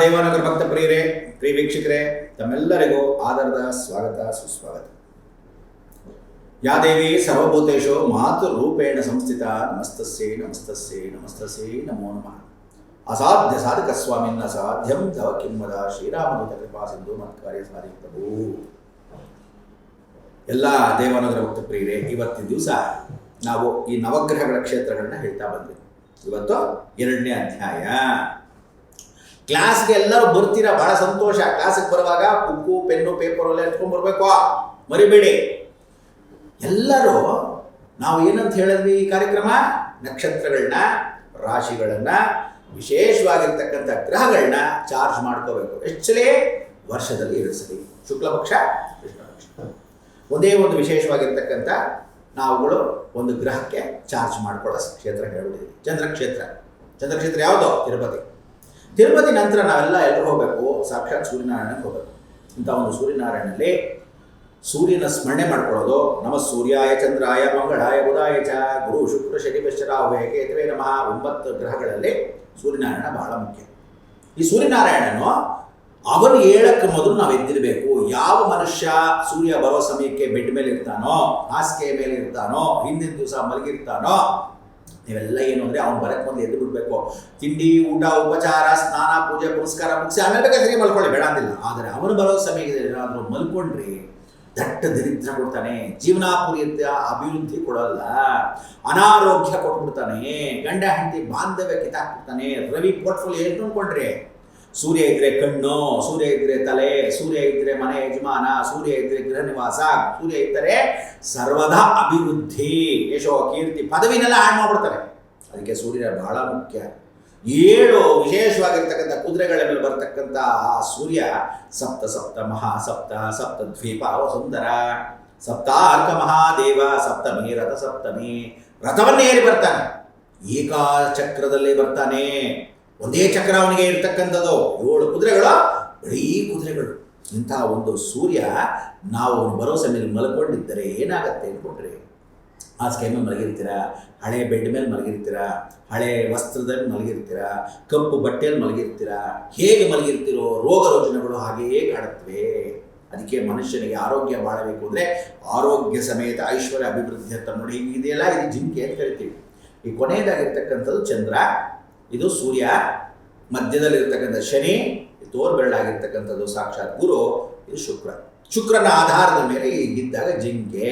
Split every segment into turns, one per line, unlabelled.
ದೇವಾನಗರ ಭಕ್ತ ಪ್ರಿಯರೇ ಪ್ರಿಯ ವೀಕ್ಷಕರೇ ತಮ್ಮೆಲ್ಲರಿಗೂ ಆದರದ ಸ್ವಾಗತ, ಸುಸ್ವಾಗತ. ಯಾ ದೇವಿ ಸರ್ವಭೂತೇಶು ರೂಪೇಣ ಸಂಸ್ಥಿತ, ನಮಸ್ತಸ್ಯೈ ನಮಸ್ತಸ್ಯೈ ನಮಸ್ತಸ್ಯೈ ನಮೋ ನಮಃ. ಅಸಾಧ್ಯ ಸಾಧಕ ಸ್ವಾಮಿನ್ನ ಅಸಾಧ್ಯಂ ತವ ಕಿಮ್ಮದ ಶ್ರೀರಾಮದೂತ ಕೃಪಾ ಸಿಂಧು ಮತ್ಕಾರ್ಯ ಪ್ರಭು. ಎಲ್ಲ ದೇವಾನಗರ ಭಕ್ತ ಪ್ರಿಯರೇ, ಇವತ್ತಿನ ದಿವಸ ನಾವು ಈ ನವಗ್ರಹಗಳ ಕ್ಷೇತ್ರಗಳನ್ನ ಹೇಳ್ತಾ ಬಂದ್ವಿ. ಇವತ್ತು ಎರಡನೇ ಅಧ್ಯಾಯ. ಕ್ಲಾಸ್ಗೆ ಎಲ್ಲರೂ ಬರ್ತೀರಾ? ಬಹಳ ಸಂತೋಷ. ಕ್ಲಾಸಿಗೆ ಬರುವಾಗ ಬುಕ್ಕು ಪೆನ್ನು ಪೇಪರ್ ಎಲ್ಲ ಎತ್ಕೊಂಡ್ ಬರ್ಬೇಕು. ಮರಿಬೇಡಿ. ಎಲ್ಲರೂ ನಾವು ಏನಂತ ಹೇಳಿದ್ವಿ ಈ ಕಾರ್ಯಕ್ರಮ? ನಕ್ಷತ್ರಗಳನ್ನ, ರಾಶಿಗಳನ್ನ, ವಿಶೇಷವಾಗಿರ್ತಕ್ಕಂಥ ಗ್ರಹಗಳನ್ನ ಚಾರ್ಜ್ ಮಾಡ್ಕೋಬೇಕು. ಎಷ್ಟು ವರ್ಷದಲ್ಲಿ ಎರಡು ಸರಿ ಶುಕ್ಲ ಪಕ್ಷ ಒಂದೇ ಒಂದು ವಿಶೇಷವಾಗಿರ್ತಕ್ಕಂಥ ನಾವುಗಳು ಒಂದು ಗ್ರಹಕ್ಕೆ ಚಾರ್ಜ್ ಮಾಡ್ಕೊಳ್ಳೋ ಕ್ಷೇತ್ರ ಹೇಳ್ಬೋದು ಚಂದ್ರಕ್ಷೇತ್ರ. ಚಂದ್ರಕ್ಷೇತ್ರ ಯಾವುದು? ತಿರುಪತಿ. ತಿರುಪತಿ ನಂತರ ನಾವೆಲ್ಲ ಎಲ್ಲರೂ ಹೋಗಬೇಕು. ಸಾಕ್ಷಾತ್ ಸೂರ್ಯನಾರಾಯಣಕ್ಕೆ ಹೋಗಬೇಕು. ಇಂಥ ಒಂದು ಸೂರ್ಯನಾರಾಯಣಲ್ಲಿ ಸೂರ್ಯನ ಸ್ಮರಣೆ ಮಾಡ್ಕೊಳ್ಳೋದು. ನಮ ಸೂರ್ಯಾಯ ಚಂದ್ರಾಯ ಮಂಗಳಾಯ ಬುಧಾಯ ಚ. ಗುರು ಶುಕ್ರ ಶನಿ ರಾಹುವೆ ಕೇತುವೆ ನಮಃ ಒಂಬತ್ತು ಗ್ರಹಗಳಲ್ಲಿ ಸೂರ್ಯನಾರಾಯಣ ಬಹಳ ಮುಖ್ಯ. ಈ ಸೂರ್ಯನಾರಾಯಣನು ಅವನು ಹೇಳಕ್ಕೆ ಮೊದಲು ನಾವು ಎದ್ದಿರಬೇಕು. ಯಾವ ಮನುಷ್ಯ ಸೂರ್ಯ ಬರೋ ಸಮಯಕ್ಕೆ ಬೆಡ್ ಮೇಲೆ ಇರ್ತಾನೋ ಹಾಸಿಗೆ ಮೇಲೆ ಇರ್ತಾನೋ ಹಿಂದಿನ ದಿವಸ ಮಲಗಿರ್ತಾನೋ ನೀವೆಲ್ಲ ಏನು ಅಂದರೆ ಅವ್ನು ಬರಕ್ಕೆ ಮೊದಲು ಎದ್ದು ಬಿಡಬೇಕು. ತಿಂಡಿ, ಊಟ, ಉಪಚಾರ, ಸ್ನಾನ, ಪೂಜೆ ಪುರಸ್ಕಾರ ಮುಗಿಸಿ ಆಮೇಲೆ ಬೇಕಾದ್ರೆ ಮಲ್ಕೊಳ್ಳಿ, ಬೇಡ ಅಂದಿಲ್ಲ. ಆದರೆ ಅವನು ಬರೋ ಸಮಯದಲ್ಲಿ ಏನಾದರೂ ಮಲ್ಕೊಂಡ್ರಿ ದಟ್ಟ ದರಿದ್ರ ಕೊಡ್ತಾನೆ. ಜೀವನಾಪುರಿಯದ ಅಭಿವೃದ್ಧಿ ಕೊಡಲ್ಲ. ಅನಾರೋಗ್ಯ ಕೊಟ್ಬಿಡ್ತಾನೆ. ಗಂಡ, ಹೆಂಡತಿ, ಬಾಂಧವ್ಯ ಕಿತ್ತಾಕ್ಬಿಡ್ತಾನೆ. ರವಿ ಪೋರ್ಟ್ಫೋಲಿಯೋ ಎಲ್ಲಿ ಅನ್ಕೊಂಡ್ರಿ ಸೂರ್ಯ ಇದ್ರೆ ಕಣ್ಣು, ಸೂರ್ಯ ಇದ್ರೆ ತಲೆ, ಸೂರ್ಯ ಇದ್ರೆ ಮನೆ ಯಜಮಾನ, ಸೂರ್ಯ ಇದ್ರೆ ಗೃಹ ನಿವಾಸ, ಸೂರ್ಯ ಇದ್ದರೆ ಸರ್ವದಾ ಅಭಿವೃದ್ಧಿ. ಯಶೋ ಕೀರ್ತಿ ಪದವಿನೆಲ್ಲ ಹಾಳು ಮಾಡ್ಬಿಡ್ತಾರೆ. ಅದಕ್ಕೆ ಸೂರ್ಯ ಬಹಳ ಮುಖ್ಯ. ಏಳು ವಿಶೇಷವಾಗಿರ್ತಕ್ಕಂಥ ಕುದುರೆಗಳ ಮೇಲೆ ಬರ್ತಕ್ಕಂಥ ಆ ಸೂರ್ಯ ಸಪ್ತ ಸಪ್ತ ಮಹಾ ಸಪ್ತ ಸಪ್ತ ದ್ವೀಪ ಸುಂದರ ಸಪ್ತಾರ್ಕ ಮಹಾದೇವ, ಸಪ್ತಮಿ ರಥ ಸಪ್ತಮಿ ರಥವನ್ನೇ ಏರಿ ಬರ್ತಾನೆ. ಏಕಾ ಚಕ್ರದಲ್ಲಿ ಬರ್ತಾನೆ. ಒಂದೇ ಚಕ್ರ ಅವನಿಗೆ ಇರ್ತಕ್ಕಂಥದ್ದು. ಏಳು ಕುದುರೆಗಳು, ಬರೀ ಕುದುರೆಗಳು. ಇಂಥ ಒಂದು ಸೂರ್ಯ ನಾವು ಅವನು ಬರೋ ಸಮಯದಲ್ಲಿ ಮಲ್ಕೊಂಡಿದ್ದರೆ ಏನಾಗತ್ತೆ ಅಂದ್ಕೊಂಡ್ರೆ? ಹಾಸಿಗೆ ಮೇಲೆ ಮಲಗಿರ್ತೀರ? ಹಳೆ ಬೆಡ್ ಮೇಲೆ ಮಲಗಿರ್ತೀರ? ಹಳೆ ವಸ್ತ್ರದಲ್ಲಿ ಮಲಗಿರ್ತೀರ? ಕಪ್ಪು ಬಟ್ಟೆಯಲ್ಲಿ ಮಲಗಿರ್ತೀರ? ಹೇಗೆ ಮಲಗಿರ್ತೀರೋ? ರೋಗ ರೋಜನೆಗಳು ಹಾಗೆಯೇ ಕಾಡುತ್ತವೆ. ಅದಕ್ಕೆ ಮನುಷ್ಯನಿಗೆ ಆರೋಗ್ಯ ಬಾಳಬೇಕು ಅಂದರೆ ಆರೋಗ್ಯ ಸಮೇತ ಐಶ್ವರ್ಯ ಅಭಿವೃದ್ಧಿ ಅಂತ ನೋಡಿ ಇದೆಯಲ್ಲ ಇದು ಜಿಂಕೆ ಅಂತ ಕರಿತೀವಿ. ಈ ಕೊನೆಯದಾಗಿರ್ತಕ್ಕಂಥದ್ದು ಚಂದ್ರ. ಇದು ಸೂರ್ಯ ಮಧ್ಯದಲ್ಲಿರ್ತಕ್ಕಂಥ ಶನಿ ತೋರ್ ಬೆಳ್ಳಾಗಿರ್ತಕ್ಕಂಥದ್ದು ಸಾಕ್ಷಾತ್ ಗುರು, ಇದು ಶುಕ್ರ. ಶುಕ್ರನ ಆಧಾರದ ಮೇಲೆ ಈಗಿದ್ದಾಗ ಜಿಂಕೆ.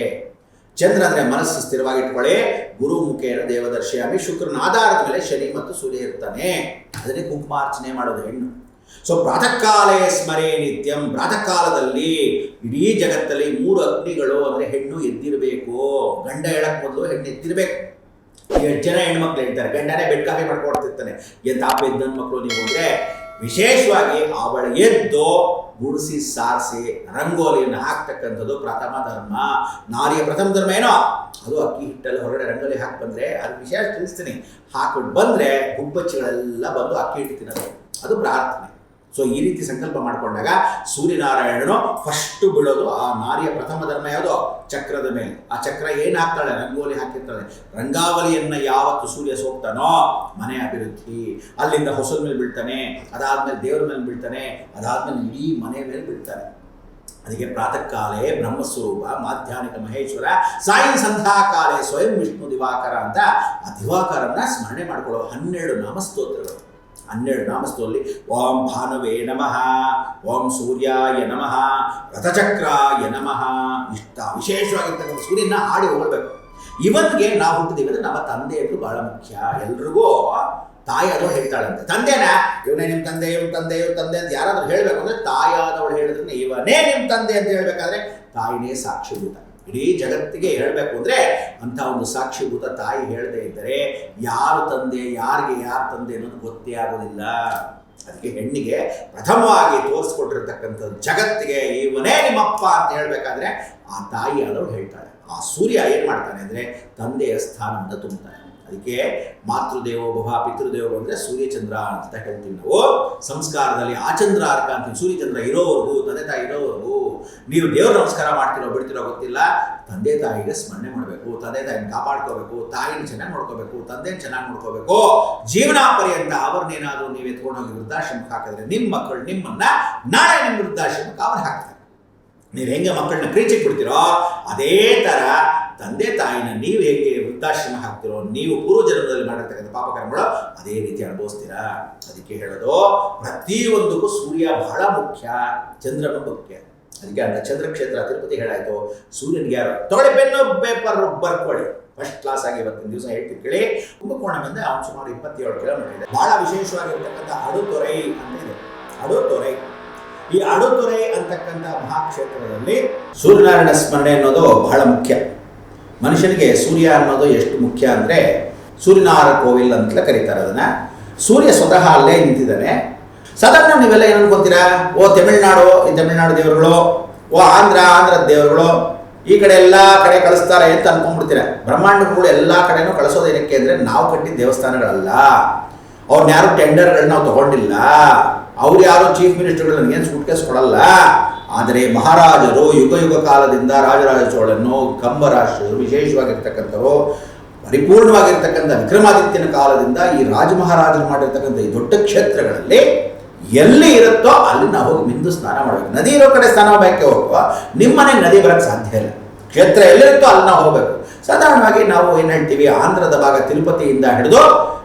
ಚಂದ್ರ ಅಂದರೆ ಮನಸ್ಸು ಸ್ಥಿರವಾಗಿಟ್ಕೊಳ್ಳಿ ಗುರು ಮುಖೇನ ದೇವದರ್ಶಿಯಾಗಿ ಶುಕ್ರನ ಆಧಾರದ ಮೇಲೆ ಶನಿ ಮತ್ತು ಸೂರ್ಯ ಇರ್ತಾನೆ. ಅದನ್ನೇ ಕುಂಕುಮಾರ್ಚನೆ ಮಾಡೋದು ಹೆಣ್ಣು. ಸೊ ಪ್ರಾತಃ ಕಾಲೇ ಸ್ಮರೇ ನಿತ್ಯಂ. ಪ್ರಾತಃ ಕಾಲದಲ್ಲಿ ಇಡೀ ಜಗತ್ತಲ್ಲಿ ಮೂರು ಅಗ್ನಿಗಳು ಅಂದರೆ ಹೆಣ್ಣು ಎದ್ದಿರಬೇಕು. ಗಂಡ ಹೇಳಕ್ ಮೊದಲು ಹೆಣ್ಣು ಎದ್ದಿರಬೇಕು ಎಷ್ಟು ಜನ ಹೆಣ್ಮಕ್ಳು ಹೇಳ್ತಾರೆ ಗಂಡನೇ ಬೆಡ್ ಕಾಫಿ ಮಾಡ್ಕೊಡ್ತಿರ್ತಾನೆ. ಎಂತ ತಾಪ ಎದ್ದ ಮಕ್ಕಳು ನೀವು ಅಂದರೆ ವಿಶೇಷವಾಗಿ ಅವಳು ಎದ್ದು ಗುಡಿಸಿ ಸಾರಿಸಿ ರಂಗೋಲಿಯನ್ನು ಹಾಕ್ತಕ್ಕಂಥದ್ದು ಪ್ರಥಮ ಧರ್ಮ. ನಾರಿಯ ಪ್ರಥಮ ಧರ್ಮ ಏನೋ? ಅದು ಅಕ್ಕಿ ಹಿಟ್ಟಲ್ಲಿ ಹೊರಗಡೆ ರಂಗೋಲಿ ಹಾಕಿ ಬಂದರೆ ಅದು ವಿಶೇಷ ತಿಳಿಸ್ತೀನಿ. ಹಾಕ್ಬಿಟ್ಟು ಬಂದರೆ ಗುಬ್ಬಚ್ಚಿಗಳೆಲ್ಲ ಬಂದು ಅಕ್ಕಿ ಹಿಟ್ಟು ತಿನ್ನೋದು. ಅದು ಪ್ರಾರ್ಥನೆ. ಸೊ ಈ ರೀತಿ ಸಂಕಲ್ಪ ಮಾಡಿಕೊಂಡಾಗ ಸೂರ್ಯನಾರಾಯಣನು ಫಸ್ಟ್ ಬೀಳೋದು ಆ ನಾರಿಯ ಪ್ರಥಮ ಧರ್ಮ ಯಾವುದು? ಚಕ್ರದ ಮೇಲೆ. ಆ ಚಕ್ರ ಏನು ಹಾಕ್ತಾಳೆ ರಂಗೋಲಿ ಹಾಕಿರ್ತಾಳೆ. ರಂಗಾವಲಿಯನ್ನು ಯಾವತ್ತು ಸೂರ್ಯ ಸೋಗ್ತಾನೋ ಮನೆ ಅಭಿವೃದ್ಧಿ. ಅಲ್ಲಿಂದ ಹೊಸದ ಮೇಲೆ ಬೀಳ್ತಾನೆ. ಅದಾದ್ಮೇಲೆ ದೇವರ ಮೇಲೆ ಬೀಳ್ತಾನೆ. ಅದಾದ್ಮೇಲೆ ಇಡೀ ಮನೆ ಮೇಲೆ ಬೀಳ್ತಾನೆ. ಅದಕ್ಕೆ ಪ್ರಾತಃ ಕಾಲೇ ಬ್ರಹ್ಮಸ್ವರೂಪ, ಮಾಧ್ಯಾನಿಕ ಮಹೇಶ್ವರ, ಸಾಯಿ ಸಂಧ್ಯಾಕಾಲೇ ಸ್ವಯಂ ವಿಷ್ಣು ದಿವಾಕರ ಅಂತ ಆ ದಿವಾಕರನ್ನ ಸ್ಮರಣೆ ಮಾಡಿಕೊಳ್ಳೋ ಹನ್ನೆರಡು ನಾಮಸ್ತೋತ್ರಗಳು. ಹನ್ನೆರಡು ನಾಮಸ್ತೋಲ್ಲಿ ಓಂ ಭಾನುವೇ ನಮಃ, ಓಂ ಸೂರ್ಯಾಯ ನಮಃ, ರಥಚಕ್ರಾಯ ನಮಃ, ಇಷ್ಟ ವಿಶೇಷವಾಗಿರ್ತಕ್ಕಂಥ ಸೂರ್ಯನ ಹಾಡಿ ಹೋಗಬೇಕು ಇವತ್ತಿಗೆ ನಾವು ಹುಟ್ಟಿದೀವಿ ಅಂದರೆ ನಮ್ಮ ತಂದೆಯದು ಬಹಳ ಮುಖ್ಯ. ಎಲ್ರಿಗೂ ತಾಯಿಯಾದವಳು ಹೇಳ್ತಾಳಂತೆ. ತಂದೆನಾ? ಇವನೇ ನಿಮ್ಮ ತಂದೆ ಇವ್ ತಂದೆ ಇವ್ ತಂದೆ ಅಂತ ಯಾರಾದರೂ ಹೇಳಬೇಕು ಅಂದರೆ ತಾಯಾದವಳು ಹೇಳಿದ್ರೆ ಇವನೇ ನಿಮ್ಮ ತಂದೆ ಅಂತ ಹೇಳಬೇಕಾದ್ರೆ ತಾಯಿನೇ ಸಾಕ್ಷಿಭೂತ ಇಡೀ ಜಗತ್ತಿಗೆ ಹೇಳಬೇಕು ಅಂದರೆ ಅಂಥ ಒಂದು ಸಾಕ್ಷಿಭೂತ ತಾಯಿ ಹೇಳದೇ ಇದ್ದರೆ ಯಾರು ತಂದೆ, ಯಾರಿಗೆ ಯಾರು ತಂದೆ ಅನ್ನೋದು ಗೊತ್ತೇ ಆಗೋದಿಲ್ಲ. ಅದಕ್ಕೆ ಹೆಣ್ಣಿಗೆ ಪ್ರಥಮವಾಗಿ ತೋರಿಸ್ಕೊಟ್ಟಿರ್ತಕ್ಕಂಥದ್ದು ಜಗತ್ತಿಗೆ, ಇವನೇ ನಿಮ್ಮಪ್ಪ ಅಂತ ಹೇಳಬೇಕಾದ್ರೆ ಆ ತಾಯಿ ಆದವಳು ಹೇಳ್ತಾಳೆ. ಆ ಸೂರ್ಯ ಏನು ಮಾಡ್ತಾನೆ ಅಂದರೆ ತಂದೆಯ ಸ್ಥಾನದಿಂದ ತುಂಬುತ್ತಾನೆ ಅದಕ್ಕೆ ಮಾತೃದೇವೋಭವ ಪಿತೃದೇವೋ ಅಂದರೆ ಸೂರ್ಯಚಂದ್ರ ಅಂತ ಹೇಳ್ತೀವಿ ನಾವು. ಸಂಸ್ಕಾರದಲ್ಲಿ ಆಚಂದ್ರ ಅರ್ಕ ಅಂತ ಸೂರ್ಯಚಂದ್ರ ಇರೋವರೆಗೂ, ತಂದೆ ತಾಯಿ ಇರೋವರೆಗೂ ನೀವು ದೇವ್ರ ನಮಸ್ಕಾರ ಮಾಡ್ತಿರೋ ಬಿಡ್ತಿರೋ ಗೊತ್ತಿಲ್ಲ. ತಂದೆ ತಾಯಿಗೆ ಸ್ಮರಣೆ ಮಾಡಬೇಕು, ತಂದೆ ತಾಯಿನ ಕಾಪಾಡ್ಕೋಬೇಕು, ತಾಯಿನ ಚೆನ್ನಾಗಿ ನೋಡ್ಕೋಬೇಕು, ತಂದೆ ಚೆನ್ನಾಗಿ ನೋಡ್ಕೋಬೇಕು. ಜೀವನ ಪರ್ಯಂತ ಅವ್ರನ್ನೇನಾದರೂ ನೀವು ಎತ್ಕೊಂಡೋಗಿ ವೃದ್ಧಾಶ್ರಮಕ್ಕೆ ಹಾಕಿದ್ರೆ ನಿಮ್ಮ ಮಕ್ಕಳು ನಿಮ್ಮನ್ನ ನಾಳೆ ನಿಮ್ಮ ವೃದ್ಧಾಶ್ರಮಕ್ಕೆ ಅವ್ರು ಹಾಕ್ತಾರೆ. ನೀವು ಹೆಂಗೆ ಮಕ್ಕಳನ್ನ ಪ್ರೀತಿ ಕೊಡ್ತೀರೋ ಅದೇ ಥರ ತಂದೆ ತಾಯಿನ ನೀವು ಹೇಗೆ ವೃದ್ಧಾಶ್ರಮ ಹಾಕ್ತಿರೋ, ನೀವು ಪೂರ್ವ ಜನ್ಮದಲ್ಲಿ ಮಾಡಿರ್ತಕ್ಕಂಥ ಪಾಪಕರ್ಮಗಳು ಅದೇ ರೀತಿ ಅನುಭವಿಸ್ತೀರಾ? ಅದಕ್ಕೆ ಹೇಳೋದು, ಪ್ರತಿಯೊಂದಕ್ಕೂ ಸೂರ್ಯ ಬಹಳ ಮುಖ್ಯ, ಚಂದ್ರನು ಮುಖ್ಯ. ಅದಕ್ಕೆ ಅಂತ ಚಂದ್ರಕ್ಷೇತ್ರ ತಿರುಪತಿ ಹೇಳಾಯ್ತು, ಸೂರ್ಯನಿಗೆ ಯಾರು? ತೊಗೊಳ್ಳಿ ಪೆನ್ನು ಪೇಪರ್ ಬರ್ಕೊಳ್ಳಿ ಫಸ್ಟ್ ಕ್ಲಾಸ್ ಆಗಿ ಇವತ್ತಿನ ದಿವಸ ಹೇಳ್ತೀನಿ ಕೇಳಿ. ಕುಂಭಕೋಣದಿಂದ ಅವನು ಸುಮಾರು ಇಪ್ಪತ್ತೇಳು ಕಿಲೋಮೀಟರ್ ಇದೆ. ಬಹಳ ವಿಶೇಷವಾಗಿರ್ತಕ್ಕಂಥ ಅಡುತೊರೈ ಅಂತ ಇದೆ. ಅಡುತೊರೈ. ಈ ಅಡುತೊರೆ ಅಂತಕ್ಕಂಥ ಮಹಾಕ್ಷೇತ್ರದಲ್ಲಿ ಸೂರ್ಯನಾರಾಯಣ ಸ್ಮರಣೆ ಅನ್ನೋದು ಬಹಳ ಮುಖ್ಯ. ಮನುಷ್ಯನಿಗೆ ಸೂರ್ಯ ಅನ್ನೋದು ಎಷ್ಟು ಮುಖ್ಯ ಅಂದರೆ ಸೂರ್ಯನಾರ ಕೋವಿಲ್ ಅಂತಲೇ ಕರೀತಾರೆ ಅದನ್ನು. ಸೂರ್ಯ ಸ್ವತಃ ಅಲ್ಲೇ ನಿಂತಿದ್ದಾನೆ. ಸಾಧಾರಣ ನೀವೆಲ್ಲ ಏನು ಅನ್ಕೊಂತೀರಾ ಓ ತಮಿಳ್ನಾಡು, ಈ ತಮಿಳ್ನಾಡು ದೇವರುಗಳು, ಓ ಆಂಧ್ರ, ಆಂಧ್ರದ ದೇವರುಗಳು, ಈ ಕಡೆ ಎಲ್ಲ ಕಡೆ ಕಳಿಸ್ತಾರೆ ಅಂತ ಅನ್ಕೊಂಡ್ಬಿಡ್ತೀರ? ಬ್ರಹ್ಮಾಂಡಗಳು ಎಲ್ಲ ಕಡೆನೂ ಕಳಿಸೋದು ಏನಕ್ಕೆ ಅಂದರೆ ನಾವು ಕಟ್ಟಿದ ದೇವಸ್ಥಾನಗಳಲ್ಲ. ಅವ್ರನ್ನ ಯಾರು ಟೆಂಡರ್ಗಳನ್ನ ನಾವು ತಗೊಂಡಿಲ್ಲ. ಅವ್ರು ಯಾರು ಚೀಫ್ ಮಿನಿಸ್ಟರ್ಗಳು ನನಗೇನು ಸೂಟ್ಕೇಸ್ ಕೊಡಲ್ಲ. ಆದರೆ ಮಹಾರಾಜರು ಯುಗ ಯುಗ ಕಾಲದಿಂದ ರಾಜರಾಜ ಚೋಳನ್ನು ಕಂಬರಾಷ್ಟ್ರರು ವಿಶೇಷವಾಗಿರ್ತಕ್ಕಂಥವರು, ಪರಿಪೂರ್ಣವಾಗಿರ್ತಕ್ಕಂಥ ವಿಕ್ರಮಾದಿತ್ಯನ ಕಾಲದಿಂದ ಈ ರಾಜ ಮಹಾರಾಜರು ಮಾಡಿರ್ತಕ್ಕಂಥ ಈ ದೊಡ್ಡ ಕ್ಷೇತ್ರಗಳಲ್ಲಿ ಎಲ್ಲಿ ಇರುತ್ತೋ ಅಲ್ಲಿ ನಾವು ಹೋಗಿ ಮಿಂದು ಸ್ನಾನ ಮಾಡಬೇಕು. ನದಿ ಇರೋ ಕಡೆ ಸ್ನಾನ ಮಾಡಕ್ಕೆ ಹೋಗುವ ನಿಮ್ಮನೆ ನದಿ ಬರಕ್ಕೆ ಸಾಧ್ಯ ಇಲ್ಲ. ಕ್ಷೇತ್ರ ಎಲ್ಲಿರುತ್ತೋ ಅಲ್ಲಿ ನಾವು ಹೋಗಬೇಕು. ಸಾಧಾರಣವಾಗಿ ನಾವು ಏನು ಹೇಳ್ತೀವಿ, ಆಂಧ್ರದ ಭಾಗ ತಿರುಪತಿಯಿಂದ ಹಿಡಿದು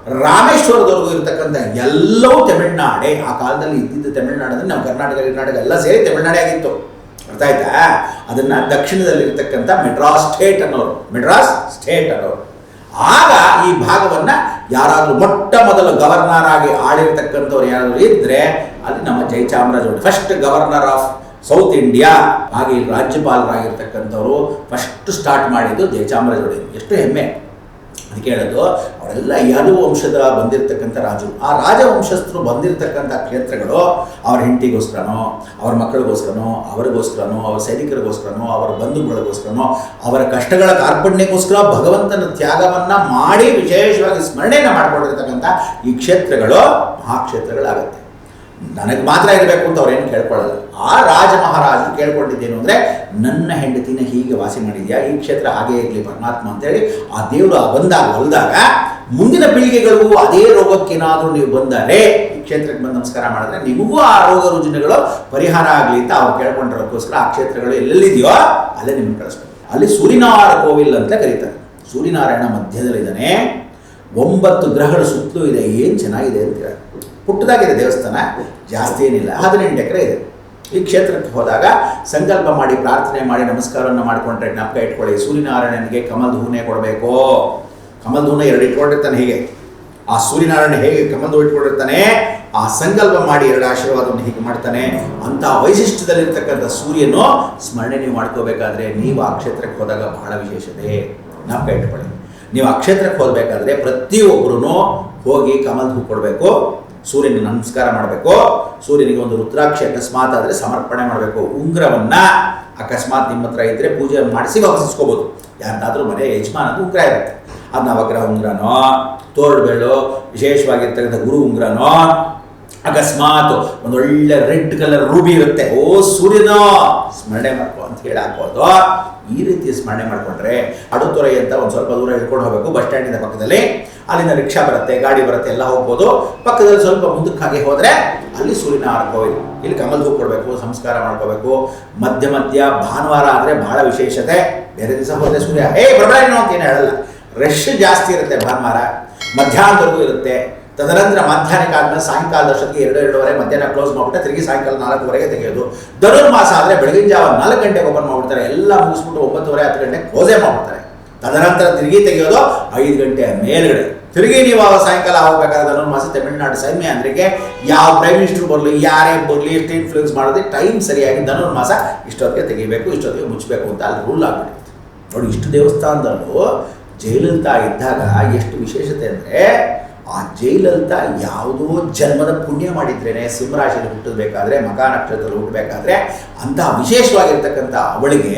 ರಾಮೇಶ್ವರದವರೆಗೂ ಇರತಕ್ಕಂಥ ಎಲ್ಲವೂ ತಮಿಳ್ನಾಡೆ. ಆ ಕಾಲದಲ್ಲಿ ಇದ್ದಿದ್ದು ತಮಿಳ್ನಾಡು ನಮ್ಮ ಕರ್ನಾಟಕ ಕರ್ನಾಟಕ ಎಲ್ಲ ಸೇರಿ ತಮಿಳ್ನಾಡೆ ಆಗಿತ್ತು. ಅರ್ಥ ಆಯ್ತಾ? ಅದನ್ನು ದಕ್ಷಿಣದಲ್ಲಿರ್ತಕ್ಕಂಥ ಮೆಡ್ರಾಸ್ ಸ್ಟೇಟ್ ಅನ್ನೋರು. ಮೆಡ್ರಾಸ್ ಸ್ಟೇಟ್ ಅನ್ನೋರು. ಆಗ ಈ ಭಾಗವನ್ನು ಯಾರಾದರೂ ಮೊಟ್ಟ ಮೊದಲು ಗವರ್ನರ್ ಆಗಿ ಆಳಿರ್ತಕ್ಕಂಥವ್ರು ಯಾರಾದರೂ ಇದ್ದರೆ ಅಲ್ಲಿ ನಮ್ಮ Jayachamaraja first governor of south India ಹಾಗೆ ರಾಜ್ಯಪಾಲರಾಗಿರ್ತಕ್ಕಂಥವರು ಫಸ್ಟ್ ಸ್ಟಾರ್ಟ್ ಮಾಡಿದ್ದು ಜಯಚಾಮರಾಜ ಎಷ್ಟು ಹೆಮ್ಮೆ. ಅದಕ್ಕೆ ಹೇಳೋದು, ಅವರೆಲ್ಲ ಯಾದವ ವಂಶದ ಬಂದಿರತಕ್ಕಂಥ ರಾಜರು. ಆ ರಾಜವಂಶಸ್ಥರು ಬಂದಿರತಕ್ಕಂಥ ಕ್ಷೇತ್ರಗಳು ಅವ್ರ ಹೆಂಡತಿಗೋಸ್ಕರನೋ, ಅವ್ರ ಮಕ್ಕಳಿಗೋಸ್ಕರನೋ, ಅವರಿಗೋಸ್ಕರನೋ, ಅವ್ರ ಸೈನಿಕರಿಗೋಸ್ಕರನೋ, ಅವರ ಬಂಧುಗಳಿಗೋಸ್ಕರನೋ, ಅವರ ಕಷ್ಟಗಳ ಕಾರ್ಪಣ್ಯಕ್ಕೋಸ್ಕರ ಭಗವಂತನ ತ್ಯಾಗವನ್ನು ಮಾಡಿ ವಿಶೇಷವಾಗಿ ಸ್ಮರಣೆಯನ್ನು ಮಾಡಿಕೊಂಡಿರ್ತಕ್ಕಂಥ ಈ ಕ್ಷೇತ್ರಗಳು ಮಹಾಕ್ಷೇತ್ರಗಳಾಗುತ್ತೆ ನನಗೆ ಮಾತ್ರ ಇರಬೇಕು ಅಂತ ಅವ್ರೇನು ಕೇಳ್ಕೊಳ್ಳಲ್ಲ. ಆ ರಾಜ ಮಹಾರಾಜರು ಕೇಳ್ಕೊಂಡಿದ್ದೇನು ಅಂದರೆ, ನನ್ನ ಹೆಂಡತಿನ ಹೀಗೆ ವಾಸಿ ಮಾಡಿದ್ಯಾ? ಈ ಕ್ಷೇತ್ರ ಹಾಗೆ ಇರಲಿ ಪರಮಾತ್ಮ ಅಂತೇಳಿ ಆ ದೇವರು ಬಂದಾಗ ಹೊಲ್ದಾಗ, ಮುಂದಿನ ಪೀಳಿಗೆಗಳಿಗೂ ಅದೇ ರೋಗಕ್ಕೇನಾದರೂ ನೀವು ಬಂದರೆ, ಈ ಕ್ಷೇತ್ರಕ್ಕೆ ಬಂದು ನಮಸ್ಕಾರ ಮಾಡಿದ್ರೆ ನಿಮಗೂ ಆ ರೋಗ ರುಜಿನಗಳು ಪರಿಹಾರ ಆಗಲಿ ಅಂತ ಅವ್ರು ಕೇಳ್ಕೊಂಡಿರೋಕ್ಕೋಸ್ಕರ ಆ ಕ್ಷೇತ್ರಗಳು ಎಲ್ಲೆಲ್ಲಿದೆಯೋ ಅಲ್ಲೇ ನಿಮ್ಗೆ ಕಳಿಸ್ಬೇಕು. ಅಲ್ಲಿ ಸೂರ್ಯನಾರ ಕೋವಿಲ್ ಅಂತ ಕರೀತಾರೆ. ಸೂರ್ಯನಾರಾಯಣ ಮಧ್ಯದಲ್ಲಿದ್ದಾನೆ. ಒಂಬತ್ತು ಗ್ರಹಗಳ ಸುತ್ತಲೂ ಇದೆ. ಏನು ಚೆನ್ನಾಗಿದೆ ಅಂತೀರ ಪುಟ್ಟದಾಗಿದೆ ದೇವಸ್ಥಾನ, ಜಾಸ್ತಿ ಏನಿಲ್ಲ. ಹದಿನೆಂಟು ಎಕರೆ ಇದೆ. ಈ ಕ್ಷೇತ್ರಕ್ಕೆ ಹೋದಾಗ ಸಂಕಲ್ಪ ಮಾಡಿ, ಪ್ರಾರ್ಥನೆ ಮಾಡಿ, ನಮಸ್ಕಾರವನ್ನು ಮಾಡಿಕೊಂಡ್ರೆ ಜ್ಞಾಪಕ ಇಟ್ಕೊಳ್ಳಿ. ಸೂರ್ಯನಾರಾಯಣನಿಗೆ ಕಮಲ್ ಹೂನೆ ಕೊಡಬೇಕು. ಕಮಲ್ ಹೂನೆ ಎರಡು ಇಟ್ಕೊಂಡಿರ್ತಾನೆ ಹೀಗೆ. ಆ ಸೂರ್ಯನಾರಾಯಣ ಹೇಗೆ ಕಮಲ್ ಹೂ ಇಟ್ಕೊಂಡಿರ್ತಾನೆ? ಆ ಸಂಕಲ್ಪ ಮಾಡಿ ಎರಡು ಆಶೀರ್ವಾದವನ್ನು ಹೀಗೆ ಮಾಡ್ತಾನೆ. ಅಂತ ವೈಶಿಷ್ಟ್ಯದಲ್ಲಿರ್ತಕ್ಕಂಥ ಸೂರ್ಯನು ಸ್ಮರಣೆ ನೀವು ಮಾಡ್ಕೋಬೇಕಾದ್ರೆ ನೀವು ಆ ಕ್ಷೇತ್ರಕ್ಕೆ ಹೋದಾಗ ಬಹಳ ವಿಶೇಷತೆ ಜ್ಞಾಪಕ ಇಟ್ಕೊಳ್ಳಿ. ನೀವು ಆ ಕ್ಷೇತ್ರಕ್ಕೆ ಹೋಗಬೇಕಾದ್ರೆ ಪ್ರತಿಯೊಬ್ಬರೂ ಹೋಗಿ ಕಮಲ್ ಹೂ ಕೊಡಬೇಕು. ಸೂರ್ಯನ ನಮಸ್ಕಾರ ಮಾಡಬೇಕು. ಸೂರ್ಯನಿಗೆ ಒಂದು ರುದ್ರಾಕ್ಷಿ ಅಕಸ್ಮಾತ್ ಆದರೆ ಸಮರ್ಪಣೆ ಮಾಡಬೇಕು. ಉಂಗ್ರವನ್ನ ಅಕಸ್ಮಾತ್ ನಿಮ್ಮ ಹತ್ರ ಇದ್ರೆ ಪೂಜೆ ಮಾಡಿಸಿ ವಾಪಸಿಸ್ಕೋಬೋದು ಯಾರ್ದಾದ್ರೂ ಮನೆ ಯಜಮಾನದ ಉಂಗ್ರ ಇರುತ್ತೆ. ಅದು ನವಗ್ರಹ ಉಂಗ್ರನೋ ತೋರ್ಬೇಳು ವಿಶೇಷವಾಗಿ ವಿಶೇಷವಾಗಿರ್ತಕ್ಕಂಥ ಗುರು ಉಂಗ್ರನೋ, ಅಕಸ್ಮಾತ್ ಒಂದು ಒಳ್ಳೆ ರೆಡ್ ಕಲರ್ ರೂಬಿ ಇರುತ್ತೆ. ಓ ಸೂರ್ಯನೋ, ಸ್ಮರಣೆ ಮಾಡ್ಕೊ ಅಂತ ಹೇಳಿ ಈ ರೀತಿ ಸ್ಮರಣೆ ಮಾಡಿಕೊಂಡ್ರೆ ಅಡುತೊರೆ ಅಂತ ಒಂದು ಸ್ವಲ್ಪ ದೂರ ಹಿಡ್ಕೊಂಡು ಹೋಗಬೇಕು. ಬಸ್ ಸ್ಟ್ಯಾಂಡಿನ ಪಕ್ಕದಲ್ಲಿ. ಅಲ್ಲಿಂದ ರಿಕ್ಷಾ ಬರುತ್ತೆ, ಗಾಡಿ ಬರುತ್ತೆ, ಎಲ್ಲ ಹೋಗ್ಬೋದು. ಪಕ್ಕದಲ್ಲಿ ಸ್ವಲ್ಪ ಮುಂದಕ್ಕೆ ಹಾಗೆ ಹೋದ್ರೆ ಅಲ್ಲಿ ಸೂರ್ಯನ ಆಡ್ಕೋಬೇಕು ಇಲ್ಲಿ ಕಮಲ್ ಹೂ ಕೊಡಬೇಕು, ಸಂಸ್ಕಾರ ಮಾಡ್ಕೋಬೇಕು. ಮಧ್ಯ ಮಧ್ಯ ಭಾನುವಾರ ಆದರೆ ಬಹಳ ವಿಶೇಷತೆ. ಬೇರೆ ದಿವಸ ಹೋದರೆ ಸೂರ್ಯ ಏ ಬರಬೇಡ ಅಂತ ಏನು ಹೇಳಲ್ಲ. ರಶ್ ಜಾಸ್ತಿ ಇರುತ್ತೆ ಭಾನುವಾರ. ಮಧ್ಯಾಹ್ನದವರೆಗೂ ಇರುತ್ತೆ. ತದನಂತರ ಮಧ್ಯಾಹ್ನಕ್ಕೆ ಆದ್ಮೇಲೆ ಸಾಯಂಕಾಲದಷ್ಟೊತ್ತಿಗೆ ಎರಡು, ಎರಡೂವರೆ, ಮಧ್ಯಾಹ್ನ ಕ್ಲೋಸ್ ಮಾಡಿಬಿಟ್ಟು ತಿರುಗಿ ಸಾಯಂಕಾಲ ನಾಲ್ಕುವರೆಗೆ ತೆಗೆಯೋದು. ಧನುರ್ಮಾಸ ಆದರೆ ಬೆಳಗಿನ ಜಾವ ನಾಲ್ಕು ಗಂಟೆಗೆ ಓಪನ್ ಮಾಡ್ಬಿಡ್ತಾರೆ. ಎಲ್ಲ ಮುಗಿಸ್ಬಿಟ್ಟು ಒಂಬತ್ತುವರೆ, ಹತ್ತು ಗಂಟೆಗೆ ಕ್ಲೋಸೇ ಮಾಡ್ಬಿಡ್ತಾರೆ. ತದನಂತರ ತಿರುಗಿ ತೆಗೆಯೋದು ಐದು ಗಂಟೆಯ ಮೇಲ್ಗಡೆ. ತಿರುಗಿ ನೀವು ಆ ಸಾಯಂಕಾಲ ಹೋಗ್ಬೇಕಾದ್ರೆ ಧನುರ್ಮಾಸ ತಮಿಳುನಾಡು ಸೈನ್ಯ ಅಂದ್ರೆ ಯಾವ ಪ್ರೈಮ್ ಮಿನಿಸ್ಟರ್ ಬರಲಿ, ಯಾರೇ ಬರಲಿ, ಎಷ್ಟು ಇನ್ಫ್ಲೂಯೆನ್ಸ್ ಮಾಡೋದೇ ಟೈಮ್ ಸರಿಯಾಗಿ ಧನುರ್ಮಾಸ ಇಷ್ಟೊತ್ತಿಗೆ ತೆಗಿಬೇಕು, ಇಷ್ಟೊತ್ತಿಗೆ ಮುಚ್ಚಬೇಕು ಅಂತ ಅಲ್ಲಿ ರೂಲ್ ಆಗ್ಬಿಟ್ಟಿತ್ತು. ನೋಡಿ, ಇಷ್ಟು ದೇವಸ್ಥಾನದಲ್ಲೂ ಜೈಲಂತ ಇದ್ದಾಗ ಎಷ್ಟು ವಿಶೇಷತೆ ಅಂದರೆ ಆ ಜೈಲಂತ ಯಾವುದೋ ಜನ್ಮದ ಪುಣ್ಯ ಮಾಡಿದ್ರೇನೆ ಸಿಂಹರಾಶಿಯಲ್ಲಿ ಹುಟ್ಟಬೇಕಾದ್ರೆ ಮಕ ನಕ್ಷತ್ರದಲ್ಲಿ ಹುಟ್ಟಬೇಕಾದ್ರೆ ಅಂತಹ ವಿಶೇಷವಾಗಿರ್ತಕ್ಕಂಥ ಅವಳಿಗೆ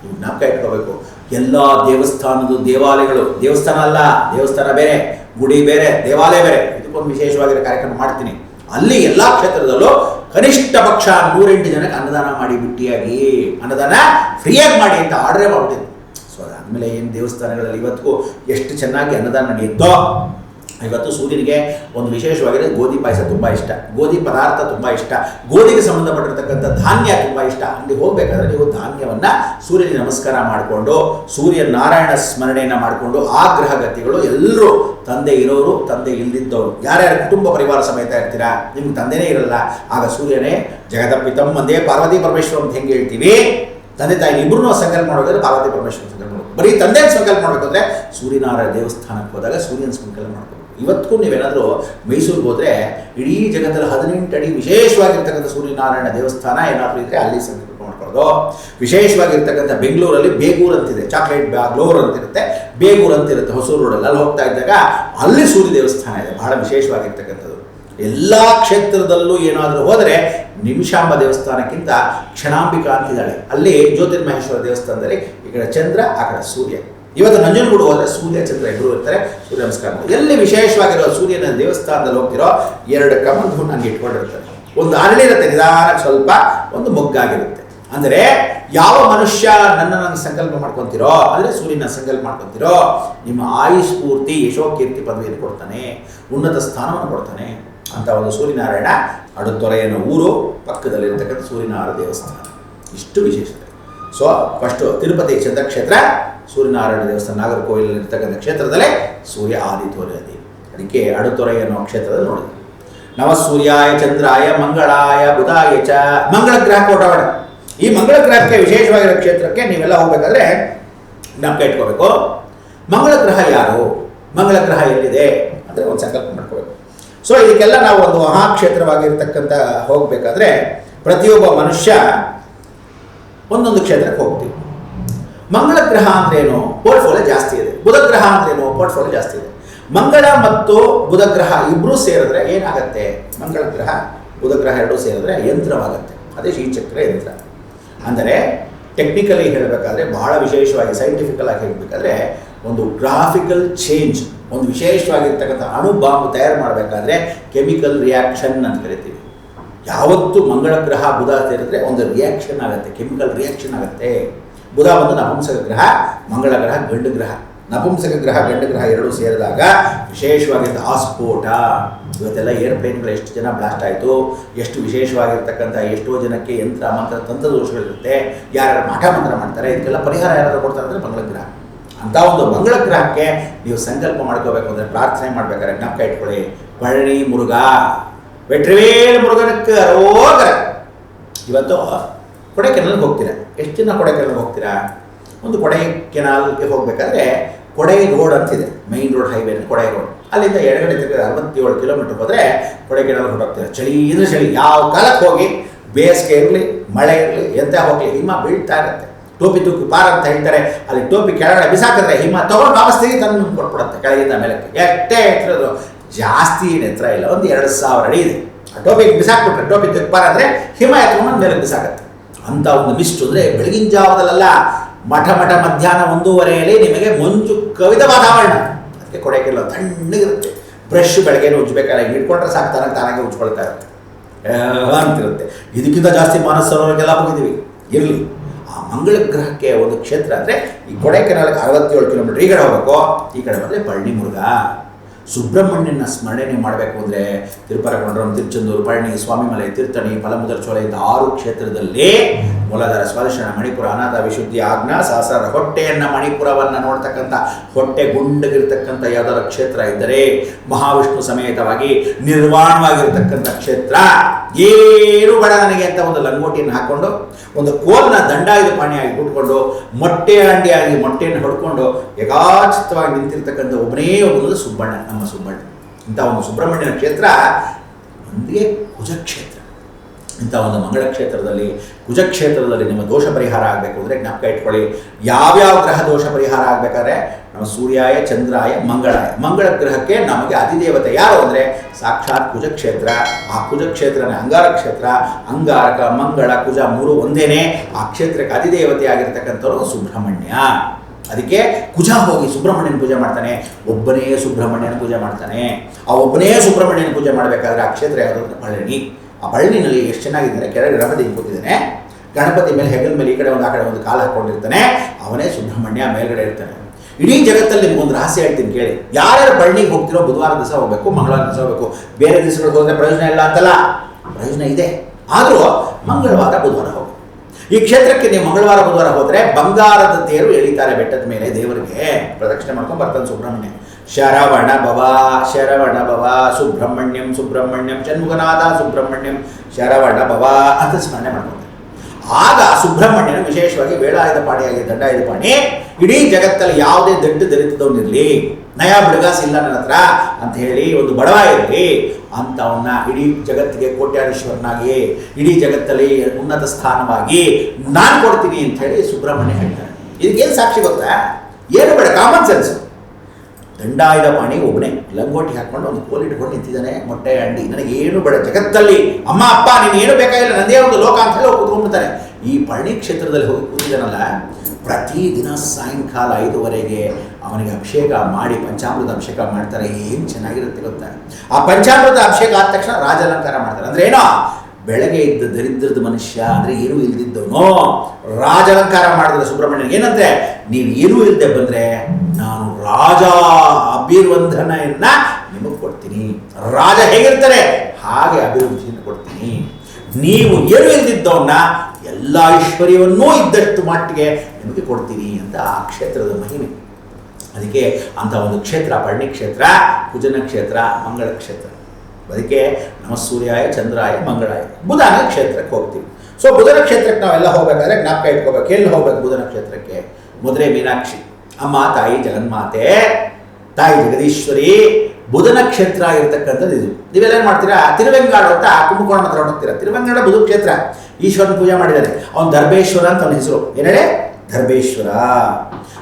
ನೀವು ಜ್ಞಾಪಕ ಇಟ್ಕೋಬೇಕು. ಎಲ್ಲ ದೇವಸ್ಥಾನದ ದೇವಾಲಯಗಳು. ದೇವಸ್ಥಾನ ಅಲ್ಲ, ದೇವಸ್ಥಾನ ಬೇರೆ, ಗುಡಿ ಬೇರೆ, ದೇವಾಲಯ ಬೇರೆ. ಇದಕ್ಕೊಂದು ವಿಶೇಷವಾಗಿರೋ ಕಾರ್ಯಕ್ರಮ ಮಾಡ್ತೀನಿ. ಅಲ್ಲಿ ಎಲ್ಲ ಕ್ಷೇತ್ರದಲ್ಲೂ ಕನಿಷ್ಠ ಪಕ್ಷ ನೂರೆಂಟು ಜನಕ್ಕೆ ಅನ್ನದಾನ ಮಾಡಿ ಬಿಟ್ಟಿಯಾಗಿ, ಅನ್ನದಾನ ಫ್ರೀಯಾಗಿ ಮಾಡಿ ಅಂತ ಆರ್ಡ್ರೇ ಮಾಡಿಬಿಟ್ಟಿದ್ದೆ ಸೊ ಅದಾದಮೇಲೆ ಏನು ದೇವಸ್ಥಾನಗಳಲ್ಲಿ ಇವತ್ತಿಗೂ ಎಷ್ಟು ಚೆನ್ನಾಗಿ ಅನ್ನದಾನ ನಡೆಯುತ್ತೋ ಇವತ್ತು ಸೂರ್ಯನಿಗೆ ಒಂದು ವಿಶೇಷವಾಗಿದೆ, ಗೋಧಿ ಪಾಯಸ ತುಂಬ ಇಷ್ಟ. ಗೋಧಿ ಪದಾರ್ಥ ತುಂಬ ಇಷ್ಟ. ಗೋಧಿಗೆ ಸಂಬಂಧಪಟ್ಟಿರ್ತಕ್ಕಂಥ ಧಾನ್ಯ ತುಂಬ ಇಷ್ಟ. ಅಲ್ಲಿ ಹೋಗಬೇಕಾದ್ರೆ ನೀವು ಧಾನ್ಯವನ್ನು ಸೂರ್ಯನಿಗೆ ನಮಸ್ಕಾರ ಮಾಡಿಕೊಂಡು ಸೂರ್ಯ ನಾರಾಯಣ ಸ್ಮರಣೆಯನ್ನು ಮಾಡಿಕೊಂಡು, ಆ ಗ್ರಹಗತಿಗಳು ಎಲ್ಲರೂ ತಂದೆ ಇರೋರು, ತಂದೆ ಇಲ್ಲದಿದ್ದವರು ಯಾರ್ಯಾರ ಕುಟುಂಬ ಪರಿವಾರ ಸಮೇತ ಇರ್ತೀರಾ, ನಿಮ್ಗೆ ತಂದೆನೇ ಇರಲ್ಲ. ಆಗ ಸೂರ್ಯನೇ, ಜಗದಪ್ಪಿತಂ ಒಂದೇ ಪಾರ್ವತಿ ಪರಮೇಶ್ವರ ಅಂತ ಹೆಂಗೆ ಹೇಳ್ತೀವಿ? ತಂದೆ ತಾಯಿ ಇಬ್ಬರೂ ಸಂಕಲ್ಪ ಮಾಡೋದ್ರೆ ಪಾರ್ವತಿ ಪರಮೇಶ್ವರ ಸಂಕಲ್ಪ ಮಾಡೋದು ಬರೀ ತಂದೆ ಸಂಕಲ್ಪ ಮಾಡಬೇಕಂದ್ರೆ ಸೂರ್ಯನಾರಾಯಣ ದೇವಸ್ಥಾನಕ್ಕೆ ಹೋದಾಗ ಸೂರ್ಯನ ಸಂಕಲ್ಪ ಮಾಡಬೇಕು ಇವತ್ತಿಗೂ ನೀವೇನಾದರೂ ಮೈಸೂರಿಗೆ ಹೋದರೆ ಇಡೀ ಜಗತ್ತಲ್ಲಿ ಹದಿನೆಂಟು ಅಡಿ ವಿಶೇಷವಾಗಿರ್ತಕ್ಕಂಥ ಸೂರ್ಯನಾರಾಯಣ ದೇವಸ್ಥಾನ ಏನಾದರೂ ಇದ್ದರೆ ಅಲ್ಲಿ ಸಂಕಲ್ಪ ಮಾಡ್ಕೊಳ್ಳೋದು ವಿಶೇಷವಾಗಿರ್ತಕ್ಕಂಥ ಬೆಂಗಳೂರಲ್ಲಿ ಬೇಗೂರು ಅಂತಿದೆ. ಚಾಕ್ಲೇಟ್ ಬ್ಯಾಗ್ಲೋರ್ ಅಂತಿರುತ್ತೆ. ಬೇಗೂರು ಅಂತಿರುತ್ತೆ. ಹೊಸೂರು ರೋಡಲ್ಲಿ. ಅಲ್ಲಿ ಹೋಗ್ತಾ ಇದ್ದಾಗ ಅಲ್ಲಿ ಸೂರ್ಯ ದೇವಸ್ಥಾನ ಇದೆ. ಬಹಳ ವಿಶೇಷವಾಗಿರ್ತಕ್ಕಂಥದ್ದು. ಎಲ್ಲ ಕ್ಷೇತ್ರದಲ್ಲೂ ಏನಾದರೂ ಹೋದರೆ ನಿಮಿಷಾಂಬ ದೇವಸ್ಥಾನಕ್ಕಿಂತ ಕ್ಷಣಾಂಬಿಕಾ ಅಂತಿದ್ದಾಳೆ. ಅಲ್ಲಿ ಜ್ಯೋತಿರ್ಮಹೇಶ್ವರ ದೇವಸ್ಥಾನದಲ್ಲಿ ಈ ಕಡೆ ಚಂದ್ರ, ಆ ಕಡೆ ಸೂರ್ಯ. ಇವತ್ತು ನಂಜನಗೂಡು ಹೋದರೆ ಸೂರ್ಯ ಚಂದ್ರ ಇಬ್ಬರು ಇರ್ತಾರೆ, ಸೂರ್ಯ ನಮಸ್ಕಾರ ಎಲ್ಲಿ ವಿಶೇಷವಾಗಿರೋ ಸೂರ್ಯನ ದೇವಸ್ಥಾನದಲ್ಲಿ ಹೋಗ್ತಿರೋ ಎರಡು ಕಮಂದು ನನಗೆ ಇಟ್ಕೊಂಡಿರ್ತಾರೆ. ಒಂದು ಅರಳಿರುತ್ತೆ ನಿಧಾನಕ್ಕೆ ಸ್ವಲ್ಪ, ಒಂದು ಮೊಗ್ಗಾಗಿರುತ್ತೆ. ಅಂದರೆ ಯಾವ ಮನುಷ್ಯ ನನ್ನ ನನ್ನ ಸಂಕಲ್ಪ ಮಾಡ್ಕೊತಿರೋ, ಅಂದರೆ ಸೂರ್ಯನ ಸಂಕಲ್ಪ ಮಾಡ್ಕೊತಿರೋ, ನಿಮ್ಮ ಆಯುಷ್ ಪೂರ್ತಿ ಯಶೋಕೀರ್ತಿ ಪದವಿಯನ್ನು ಕೊಡ್ತಾನೆ, ಉನ್ನತ ಸ್ಥಾನವನ್ನು ಕೊಡ್ತಾನೆ ಅಂತ ಒಂದು ಸೂರ್ಯನಾರಾಯಣ ಅಡುತೊರೆಯನ್ನು ಊರು ಪಕ್ಕದಲ್ಲಿರ್ತಕ್ಕಂಥ ಸೂರ್ಯನಾರಾಯಣ ದೇವಸ್ಥಾನ. ಇಷ್ಟು ವಿಶೇಷತೆ ಸೊ ಫಸ್ಟು ತಿರುಪತಿ ಚಂದ್ರಕ್ಷೇತ್ರ ಸೂರ್ಯನಾರಾಯಣ ದೇವಸ್ಥಾನ ನಾಗರಕೋವಿಲಲ್ಲಿ ಇರ್ತಕ್ಕಂಥ ಕ್ಷೇತ್ರದಲ್ಲೇ ಸೂರ್ಯ ಆದಿತ್ಯನದಿ ಅದಕ್ಕೆ ಅಡುತೊರೆ ಅನ್ನೋ ಕ್ಷೇತ್ರದಲ್ಲಿ ನೋಡಿದ್ವಿ. ನವ ಸೂರ್ಯಾಯ, ಚಂದ್ರಾಯ, ಮಂಗಳಾಯ, ಬುಧಾಯ ಚ, ಮಂಗಳ ಗ್ರಹ ಕೋಟವಾಡ ಈ ಮಂಗಳ ಗ್ರಹಕ್ಕೆ ವಿಶೇಷವಾಗಿರೋ ಕ್ಷೇತ್ರಕ್ಕೆ ನೀವೆಲ್ಲ ಹೋಗ್ಬೇಕಾದ್ರೆ ನಂಬಿಕೆ ಇಟ್ಕೋಬೇಕು. ಮಂಗಳ ಗ್ರಹ ಯಾರು? ಮಂಗಳ ಗ್ರಹ ಎಲ್ಲಿದೆ? ಅಂದರೆ ಒಂದು ಸಂಕಲ್ಪ ಮಾಡ್ಕೋಬೇಕು. ಸೊ ಇದಕ್ಕೆಲ್ಲ ನಾವು ಒಂದು ಮಹಾಕ್ಷೇತ್ರವಾಗಿರ್ತಕ್ಕಂಥ ಹೋಗಬೇಕಾದ್ರೆ ಪ್ರತಿಯೊಬ್ಬ ಮನುಷ್ಯ ಒಂದೊಂದು ಕ್ಷೇತ್ರಕ್ಕೆ ಹೋಗ್ತೀವಿ. ಮಂಗಳ ಗ್ರಹ ಅಂದ್ರೇನು ಪೋರ್ಟ್ಫೋಲಿಯೋ ಜಾಸ್ತಿ ಇದೆ. ಬುಧ ಗ್ರಹ ಅಂದ್ರೇನು ಪೋರ್ಟ್ಫೋಲಿಯೋ ಜಾಸ್ತಿ ಇದೆ. ಮಂಗಳ ಮತ್ತು ಬುಧ ಗ್ರಹ ಇಬ್ಬರೂ ಸೇರಿದ್ರೆ ಏನಾಗುತ್ತೆ? ಮಂಗಳ ಗ್ರಹ ಬುಧ ಗ್ರಹ ಎರಡೂ ಸೇರಿದ್ರೆ ಯಂತ್ರವಾಗುತ್ತೆ. ಅದೇ ಶ್ರೀಚಕ್ರ ಯಂತ್ರ. ಅಂದರೆ ಟೆಕ್ನಿಕಲಿ ಹೇಳಬೇಕಾದ್ರೆ ಬಹಳ ವಿಶೇಷವಾಗಿ ಸೈಂಟಿಫಿಕಲ್ ಆಗಿ ಹೇಳಬೇಕಾದ್ರೆ ಒಂದು ಗ್ರಾಫಿಕಲ್ ಚೇಂಜ್ ಒಂದು ವಿಶೇಷವಾಗಿರ್ತಕ್ಕಂಥ ಅಣು ಬಾಂಬ್ ತಯಾರು ಮಾಡಬೇಕಾದ್ರೆ ಕೆಮಿಕಲ್ ರಿಯಾಕ್ಷನ್ ಅಂತ ಕರಿತೀವಿ. ಯಾವತ್ತು ಮಂಗಳ ಗ್ರಹ ಬುಧ ಸೇರಿದ್ರೆ ಒಂದು ರಿಯಾಕ್ಷನ್ ಆಗುತ್ತೆ ಕೆಮಿಕಲ್ ರಿಯಾಕ್ಷನ್ ಆಗುತ್ತೆ. ಬುಧ ಒಂದು ನಪುಂಸಕ ಗ್ರಹ, ಮಂಗಳ ಗ್ರಹ, ಗಂಡು ಗ್ರಹ. ನಪುಂಸಕ ಗ್ರಹ, ಗಂಡು ಗ್ರಹ ಎರಡೂ ಸೇರಿದಾಗ ವಿಶೇಷವಾಗಿದ್ದ ಸ್ಫೋಟ ಇವತ್ತೆಲ್ಲ ಏರ್ಪ್ಲೇನ್ಗಳು ಎಷ್ಟು ಜನ ಬ್ಲಾಸ್ಟ್ ಆಯಿತು, ಎಷ್ಟು ವಿಶೇಷವಾಗಿರ್ತಕ್ಕಂಥ ಎಷ್ಟೋ ಜನಕ್ಕೆ ಯಂತ್ರ, ಮಂತ್ರ ತಂತ್ರ ದೋಷಗಳಿರುತ್ತೆ ಯಾರ್ಯಾರು ಮಠ ಮಂತ್ರ ಮಾಡ್ತಾರೆ, ಇದಕ್ಕೆಲ್ಲ ಪರಿಹಾರ ಯಾರಾದರೂ ಕೊಡ್ತಾರೆ ಅಂದರೆ ಮಂಗಳ ಗ್ರಹ. ಅಂತ ಒಂದು ಮಂಗಳ ಗ್ರಹಕ್ಕೆ ನೀವು ಸಂಕಲ್ಪ ಮಾಡ್ಕೋಬೇಕು ಅಂದರೆ ಪ್ರಾರ್ಥನೆ ಮಾಡ್ಬೇಕಾದ್ರೆ ಜ್ಞಾಪಕ ಇಟ್ಕೊಳ್ಳಿ. ಪಳನಿ ಮುರುಘ. ವೆಟ್ರಿವೇಲ್ ಮುರುಗನಕ್ಕೆ ಅರೋಗ ಇವತ್ತು ಕೊಡೈಕೆನಲ್ಗೆ ಹೋಗ್ತೀರಾ? ಎಷ್ಟು ಜನ ಕೊಡೈಕೆನಲ್ ಹೋಗ್ತೀರಾ? ಒಂದು ಕೊಡೈಕೆನಾಲ್ಗೆ ಹೋಗಬೇಕಾದ್ರೆ ಕೊಡೈ ರೋಡ್ ಅಂತಿದೆ. Main road highway Kodai road. ಅಲ್ಲಿಂದ ಎಡಗಡೆ ತಿರುಗಿ ಅರವತ್ತೇಳು ಕಿಲೋಮೀಟರ್ ಹೋದರೆ ಕೊಡೆಕೆನಾಲ್ ಹೊರಟೋಗ್ತೀರಾ ಚಳಿ ಇದ್ರೆ ಚಳಿ. ಯಾವ ಕಾಲಕ್ಕೆ ಹೋಗಿ? ಬೇಸಿಗೆ ಇರಲಿ, ಮಳೆ ಇರಲಿ, ಎಂತ ಹೋಗಲಿ, ಹಿಮ ಬೀಳ್ತಾ ಇರುತ್ತೆ. ಟೋಪಿ ತೂಕಿ ಪಾರ್ ಅಂತ ಹೇಳ್ತಾರೆ. ಅಲ್ಲಿ ಟೋಪಿ ಕೆಳಗಡೆ ಬಿಸಾಕಿದ್ರೆ ಹಿಮ ತಗೊಂಡು ವಾಪಸ್ ತೆಗಿ ತಂದು ಕೊಟ್ಬಿಡುತ್ತೆ. ಕೆಳಗಿಂದ ಮೇಲಕ್ಕೆ. ಎಷ್ಟೇ ಎತ್ತರದು ಜಾಸ್ತಿ ನೆತ್ರ ಇಲ್ಲ. ಒಂದು ಎರಡು ಸಾವಿರ ಅಡಿ ಇದೆ. ಆ ಟೋಪಿ ಬಿಸಾಕ್ಬಿಟ್ರೆ ಟೋಪಿ ತೂಕಿ ಪಾರ್ ಅಂದರೆ ಹಿಮ ಎತ್ಕೊಂಡು ಮೇಲೆ ಬಿಸಾಕತ್ತೆ. ಅಂತ ಒಂದು ಮಿಸ್ಟ್ ಅಂದರೆ ಬೆಳಗಿನ ಜಾವದಲ್ಲೆಲ್ಲ ಮಠ ಮಠ ಮಧ್ಯಾಹ್ನ ಒಂದೂವರೆಯಲ್ಲಿ ನಿಮಗೆ ಮಂಜು ಕವಿದ ವಾತಾವರಣ. ಅದಕ್ಕೆ ಕೊಡೆಕೆಲ್ಲ ತಣ್ಣಗಿರುತ್ತೆ. ಬ್ರಷ್ ಬೆಳಗ್ಗೆ ಉಜ್ಬೇಕಾದ್ರೆ ಹಿಡ್ಕೊಂಡ್ರೆ ಸಾಕು ತಾನಾಗ ತಾನಾಗೆ ಉಜ್ಕೊಳ್ತಾ ಇರುತ್ತೆ. ಅಂತಿರುತ್ತೆ. ಇದಕ್ಕಿಂತ ಜಾಸ್ತಿ ಮಾನಸ ಹೋಗಿದ್ದೀವಿ ಇರಲಿ. ಆ ಮಂಗಳ ಗ್ರಹಕ್ಕೆ ಒಂದು ಕ್ಷೇತ್ರ ಅಂದರೆ ಈ ಕೊಡೈಕೆನಾಲ್ಗೆ ಅರವತ್ತೇಳು ಕಿಲೋಮೀಟರ್ ಈ ಕಡೆ ಹೋಗಬೇಕು, ಈ ಕಡೆ ಬಂದರೆ ಪಳ್ಳಿ ಮುರುಘ ಸುಬ್ರಹ್ಮಣ್ಯನ ಸ್ಮರಣೆ ಮಾಡಬೇಕು ಅಂದರೆ ತಿರುಪರಕೊಂಡ್ರಂ ತಿರುಚೆಂದೂರು, ಪಳನಿ, ಸ್ವಾಮಿಮಲೆ ತೀರ್ಥಣಿ ಫಲಮುದ್ರ ಚೋಲೆ ಇಂಥ ಆರು ಕ್ಷೇತ್ರದಲ್ಲೇ ಮೂಲಧಾರ ಸ್ವಾದರ್ಶನ ಮಣಿಪುರ ಅನಾಥ ವಿಶುದ್ಧಿ ಆಜ್ಞಾ ಸಹಸ್ರ ಹೊಟ್ಟೆಯನ್ನು ಮಣಿಪುರವನ್ನು ನೋಡ್ತಕ್ಕಂಥ ಹೊಟ್ಟೆ ಗುಂಡಗಿರ್ತಕ್ಕಂಥ ಯಾವುದಾದ್ರು ಕ್ಷೇತ್ರ ಇದ್ದರೆ ಮಹಾವಿಷ್ಣು ಸಮೇತವಾಗಿ ನಿರ್ವಾಣವಾಗಿರ್ತಕ್ಕಂಥ ಕ್ಷೇತ್ರ. ಏನು ಬೇಡ ನನಗೆ ಅಂತ ಒಂದು ಲಂಗೋಟಿಯನ್ನು ಹಾಕ್ಕೊಂಡು ಒಂದು ಕೋಲ್ನ ದಂಡಾಯುಧ ಪಾಣಿಯಾಗಿ ಕೂತ್ಕೊಂಡು ಮೊಟ್ಟೆ ಅಂಡಿಯಾಗಿ ಮೊಟ್ಟೆಯನ್ನು ಹೊಡ್ಕೊಂಡು ಯಥಾಚಿತವಾಗಿ ನಿಂತಿರ್ತಕ್ಕಂಥ ಒಬ್ಬನೇ ಒಬ್ಬನದು ಸುಬ್ಬಣ್ಣ ನಮ್ಮ ಸುಬ್ಬಣ್ಣ ಇಂಥ ಒಂದು ಸುಬ್ರಹ್ಮಣ್ಯನ ಕ್ಷೇತ್ರ ಒಂದೇ ಕುಜಕ್ಷೇತ್ರ. ಇಂಥ ಒಂದು ಮಂಗಳ ಕ್ಷೇತ್ರದಲ್ಲಿ ಕುಜಕ್ಷೇತ್ರದಲ್ಲಿ ನಿಮ್ಮ ದೋಷ ಪರಿಹಾರ ಆಗಬೇಕು ಅಂದರೆ ಜ್ಞಾಪಕ ಇಟ್ಕೊಳ್ಳಿ. ಯಾವ್ಯಾವ ಗ್ರಹ ದೋಷ ಪರಿಹಾರ ಆಗಬೇಕಾದ್ರೆ ನಮ್ಮ ಸೂರ್ಯಾಯ, ಚಂದ್ರಾಯ, ಮಂಗಳಾಯ. ಮಂಗಳ ಗ್ರಹಕ್ಕೆ ನಮಗೆ ಅಧಿದೇವತೆ ಯಾರು ಅಂದರೆ ಸಾಕ್ಷಾತ್ ಕುಜಕ್ಷೇತ್ರ. ಆ ಕುಜಕ್ಷೇತ್ರನೇ ಅಂಗಾರ ಕ್ಷೇತ್ರ. ಅಂಗಾರಕ, ಮಂಗಳ, ಕುಜ ಮೂರು ಒಂದೇನೆ ಆ ಕ್ಷೇತ್ರಕ್ಕೆ ಅಧಿದೇವತೆ ಆಗಿರ್ತಕ್ಕಂಥವ್ರು ಸುಬ್ರಹ್ಮಣ್ಯ. ಅದಕ್ಕೆ ಕುಜ ಹೋಗಿ ಸುಬ್ರಹ್ಮಣ್ಯನ ಪೂಜೆ ಮಾಡ್ತಾನೆ. ಒಬ್ಬನೇ ಸುಬ್ರಹ್ಮಣ್ಯನ ಪೂಜೆ ಮಾಡ್ತಾನೆ. ಆ ಒಬ್ಬನೇ ಸುಬ್ರಹ್ಮಣ್ಯನ ಪೂಜೆ ಮಾಡಬೇಕಾದ್ರೆ ಆ ಕ್ಷೇತ್ರ ಯಾವುದು ಪಳನಿ ಆ ಪಳನಿನಲ್ಲಿ ಎಷ್ಟು ಚೆನ್ನಾಗಿದ್ದಾನೆ ಕೆಳಗೆ ಗಣಪತಿ ಕೂತಿದ್ದಾನೆ. ಗಣಪತಿ ಮೇಲೆ ಹೆಗಲ ಮೇಲೆ ಈ ಕಡೆ ಒಂದು, ಆ ಕಡೆ ಒಂದು ಕಾಲು ಹಾಕೊಂಡಿರ್ತಾನೆ. ಅವನೇ ಸುಬ್ರಹ್ಮಣ್ಯ ಮೇಲ್ಗಡೆ ಇರ್ತಾನೆ. ಇಡೀ ಜಗತ್ತಲ್ಲಿ ನಿಮ್ಗೊಂದು ರಹಸ್ಯ ಹೇಳ್ತೀನಿ ಕೇಳಿ. ಯಾರ್ಯಾರು ಬಳ್ಳಿಗೆ ಹೋಗ್ತಿರೋ ಬುಧವಾರ ದಿವಸ ಹೋಗಬೇಕು, ಮಂಗಳವಾರ ದಿವಸ ಹೋಗಬೇಕು. ಬೇರೆ ದಿವಸಗಳಿಗೆ ಹೋದ್ರೆ ಪ್ರಯೋಜನ ಇಲ್ಲ ಅಂತಲ್ಲ? ಪ್ರಯೋಜನ ಇದೆ. ಆದರೂ ಮಂಗಳವಾರ, ಬುಧವಾರ ಈ ಕ್ಷೇತ್ರಕ್ಕೆ ನೀವು ಮಂಗಳವಾರ, ಬುಧವಾರ ಹೋದರೆ ಬಂಗಾರದ ತೇರು ಎಳಿತಾರೆ ಬೆಟ್ಟದ ಮೇಲೆ ದೇವರಿಗೆ. ಪ್ರದಕ್ಷಿಣೆ ಮಾಡ್ಕೊಂಡು ಬರ್ತಾನೆ ಸುಬ್ರಹ್ಮಣ್ಯ ಶರವಣ ಭವ ಶರವಣ ಭವ, ಸುಬ್ರಹ್ಮಣ್ಯಂ ಸುಬ್ರಹ್ಮಣ್ಯಂ ಷಣ್ಮುಖನಾಥ ಸುಬ್ರಹ್ಮಣ್ಯಂ, ಶರವಣ ಭವ ಅಂತ ಸ್ಮರಣೆ ಮಾಡ್ಕೊತಾರೆ ಆಗ ಸುಬ್ರಹ್ಮಣ್ಯನು ವಿಶೇಷವಾಗಿ ವೇಳಾಯುಧ ಪಾಣಿಯಾಗಿ, ದಂಡಾಯುಧ ಪಾಣಿ, ಇಡೀ ಜಗತ್ತಲ್ಲಿ ಯಾವುದೇ ದಡ್ಡ ದಲಿತದವನಿರಲಿ ನಯ ಬಿಡಗಾಸ ಇಲ್ಲ ನನ್ನ ಹತ್ರ ಅಂತ ಹೇಳಿ ಒಂದು ಬಡವ ಇರಲಿ, ಅಂತವನ್ನ ಇಡೀ ಜಗತ್ತಿಗೆ ಕೋಟ್ಯಾಧೀಶ್ವರನಾಗಿ ಇಡೀ ಜಗತ್ತಲ್ಲಿ ಉನ್ನತ ಸ್ಥಾನವಾಗಿ ನಾನು ಕೊಡ್ತೀನಿ ಅಂತ ಹೇಳಿ ಸುಬ್ರಹ್ಮಣ್ಯ ಹೇಳ್ತಾರೆ. ಇದಕ್ಕೇನು ಸಾಕ್ಷಿ ಗೊತ್ತಾ? ಏನು ಬೇಡ ಕಾಮನ್ ಸೆನ್ಸ್ ದಂಡಾಯುಧ ಪಾಣಿ ಒಬ್ಬನೇ ಲಂಗೋಟಿ ಹಾಕೊಂಡು ಒಂದು ಕೋಲ್ ಇಟ್ಕೊಂಡು ನಿಂತಿದ್ದಾನೆ, ಮೊಟ್ಟೆ ಅಂಡಿ. ನನಗೆ ಏನು ಬೇಡ, ಜಗತ್ತಲ್ಲಿ ಅಮ್ಮ, ಅಪ್ಪ, ನೀನು ಏನು ಬೇಕಾಗಿಲ್ಲ, ನಂದೇ ಒಂದು ಲೋಕ ಅಂತ ಹೇಳಿ ಕೂತ್ಕೊಂಡ್ಬಿಡ್ತಾನೆ ಈ ಪಳನಿ ಕ್ಷೇತ್ರದಲ್ಲಿ ಹೋಗಿ ಕೂತಿದ್ದಾನಲ್ಲ, ಪ್ರತಿದಿನ ಸಾಯಂಕಾಲ ಐದುವರೆಗೆ ಅವನಿಗೆ ಅಭಿಷೇಕ ಮಾಡಿ ಪಂಚಾಮೃತ ಅಭಿಷೇಕ ಮಾಡ್ತಾರೆ. ಏನು ಚೆನ್ನಾಗಿರುತ್ತೆ ಗೊತ್ತಾ? ಆ ಪಂಚಾಮೃತ ಅಭಿಷೇಕ ಆದ ತಕ್ಷಣ ರಾಜಾಲಂಕಾರ ಮಾಡ್ತಾರೆ. ಅಂದ್ರೆ ಏನೋ? ಬೆಳಗ್ಗೆ ಇದ್ದ ದರಿದ್ರದ ಮನುಷ್ಯ, ಅಂದ್ರೆ ಏನೂ ಇಲ್ದಿದ್ದವನು, ರಾಜಾಲಂಕಾರ ಮಾಡಿದ್ರೆ ಸುಬ್ರಹ್ಮಣ್ಯ ಏನಂದ್ರೆ, ನೀವು ಏನೂ ಇಲ್ಲದೆ ಬಂದ್ರೆ ನಾನು ರಾಜ ಅಭಿರ್ವಂಧನೆಯನ್ನ ನಿಮಗೆ ಕೊಡ್ತೀನಿ. ರಾಜ ಹೇಗಿರ್ತಾರೆ? ಹಾಗೆ ಅಭಿವೃದ್ಧಿಯನ್ನು ಕೊಡ್ತೀನಿ. ನೀವು ಏನು ಇಲ್ದಿದ್ದವನ್ನ ಎಲ್ಲ ಐಶ್ವರ್ಯವನ್ನೂ ಇದ್ದಷ್ಟು ಮಟ್ಟಿಗೆ ನಿಮಗೆ ಕೊಡ್ತೀನಿ ಅಂತ ಆ ಕ್ಷೇತ್ರದ ಮಹಿಮೆ. ಅದಕ್ಕೆ ಅಂಥ ಒಂದು ಕ್ಷೇತ್ರ ಪರ್ಣಿ ಕ್ಷೇತ್ರ ಕುಜನ ಕ್ಷೇತ್ರ ಮಂಗಳ ಕ್ಷೇತ್ರ ಅದಕ್ಕೆ ನಮ್ಮ ಸೂರ್ಯಾಯ ಚಂದ್ರಾಯ, ಮಂಗಳಾಯ. ಬುಧನ ಕ್ಷೇತ್ರಕ್ಕೆ ಹೋಗ್ತೀವಿ. ಸೊ ಬುಧನ ಕ್ಷೇತ್ರಕ್ಕೆ ನಾವೆಲ್ಲ ಹೋಗ್ಬೇಕಾದ್ರೆ ಜ್ಞಾಪಕ ಇಟ್ಕೋಬೇಕು. ಎಲ್ಲಿ ಹೋಗ್ಬೇಕು ಬುಧನ ಕ್ಷೇತ್ರಕ್ಕೆ? ಮುದ್ರೆ ಮೀನಾಕ್ಷಿ. ಅಮ್ಮ, ತಾಯಿ, ಜಗನ್ಮಾತೆ, ತಾಯಿ ಜಗದೀಶ್ವರಿ ಬುಧನ ಕ್ಷೇತ್ರ ಆಗಿರ್ತಕ್ಕಂಥದ್ದು ಇದು. ನೀವೆಲ್ಲ ಏನು ಮಾಡ್ತೀರಾ? ತಿರುವೆಂಗಾಡು ಅಂತ ಕುಂಭಕೋಣ ಮಾತ್ರ ಹೋಗ್ತೀರಾ ತಿರುವೆಂಗಾಡ ಬುಧ ಕ್ಷೇತ್ರ. ಈಶ್ವರನ ಪೂಜೆ ಮಾಡಿದ್ದಾರೆ. ಅವನು ಧರ್ಮೇಶ್ವರ ಅಂತ ಅವನ ಹೆಸರು. ಏನೇಳೆ? ಧರ್ಮೇಶ್ವರ.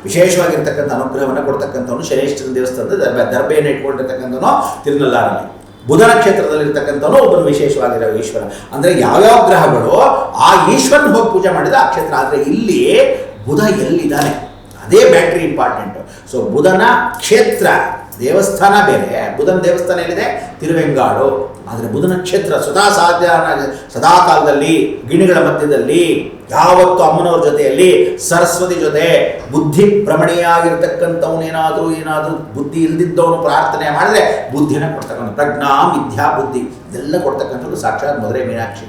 ವಿಶೇಷವಾಗಿರ್ತಕ್ಕಂಥ ಅನುಗ್ರಹವನ್ನು ಕೊಡ್ತಕ್ಕಂಥವನು ಶನೇಶ್ವರನ ದೇವಸ್ಥಾನದ ದರ್ಬೆ ದರ್ಬೆಯನ್ನು ಇಟ್ಕೊಂಡಿರ್ತಕ್ಕಂಥವನು ತಿರುನಲ್ಲಾರಲ್ಲಿ. ಬುಧನ ಕ್ಷೇತ್ರದಲ್ಲಿರ್ತಕ್ಕಂಥವನು ಒಬ್ಬನು ವಿಶೇಷವಾಗಿರೋ ಈಶ್ವರ. ಅಂದರೆ ಯಾವ್ಯಾವ ಗ್ರಹಗಳು ಆ ಈಶ್ವರನ ಹೋಗಿ ಪೂಜೆ ಮಾಡಿದ ಆ ಕ್ಷೇತ್ರ. ಆದರೆ ಇಲ್ಲಿ ಬುಧ ಎಲ್ಲಿದ್ದಾನೆ? ಅದೇ ಬ್ಯಾಟ್ರಿ ಇಂಪಾರ್ಟೆಂಟ್ ಸೊ ಬುಧನ ಕ್ಷೇತ್ರ. ದೇವಸ್ಥಾನ ಬೇರೆ, ಬುಧನ ದೇವಸ್ಥಾನ ಎಲ್ಲಿದೆ? ತಿರುವೆಂಗಾಡು. ಆದರೆ ಬುಧನ ಕ್ಷೇತ್ರ ಸದಾ ಸಾಧ್ಯ ಸದಾ ಕಾಲದಲ್ಲಿ, ಗಿಣಿಗಳ ಮಧ್ಯದಲ್ಲಿ, ಯಾವತ್ತು ಅಮ್ಮನವ್ರ ಜೊತೆಯಲ್ಲಿ, ಸರಸ್ವತಿ ಜೊತೆ ಬುದ್ಧಿ ಭ್ರಮಣೆಯಾಗಿರ್ತಕ್ಕಂಥವನೇನಾದರೂ ಏನಾದರೂ ಬುದ್ಧಿ ಇಲ್ದಿದ್ದವನು ಪ್ರಾರ್ಥನೆ ಮಾಡಿದ್ರೆ ಬುದ್ಧಿನ ಕೊಡ್ತಕ್ಕಂಥ ಪ್ರಜ್ಞಾ, ವಿದ್ಯಾ, ಬುದ್ಧಿ, ಇದೆಲ್ಲ ಕೊಡ್ತಕ್ಕಂಥದ್ದು ಸಾಕ್ಷಾತ್ ಮಧುರೆ ಮೀನಾಕ್ಷಿ.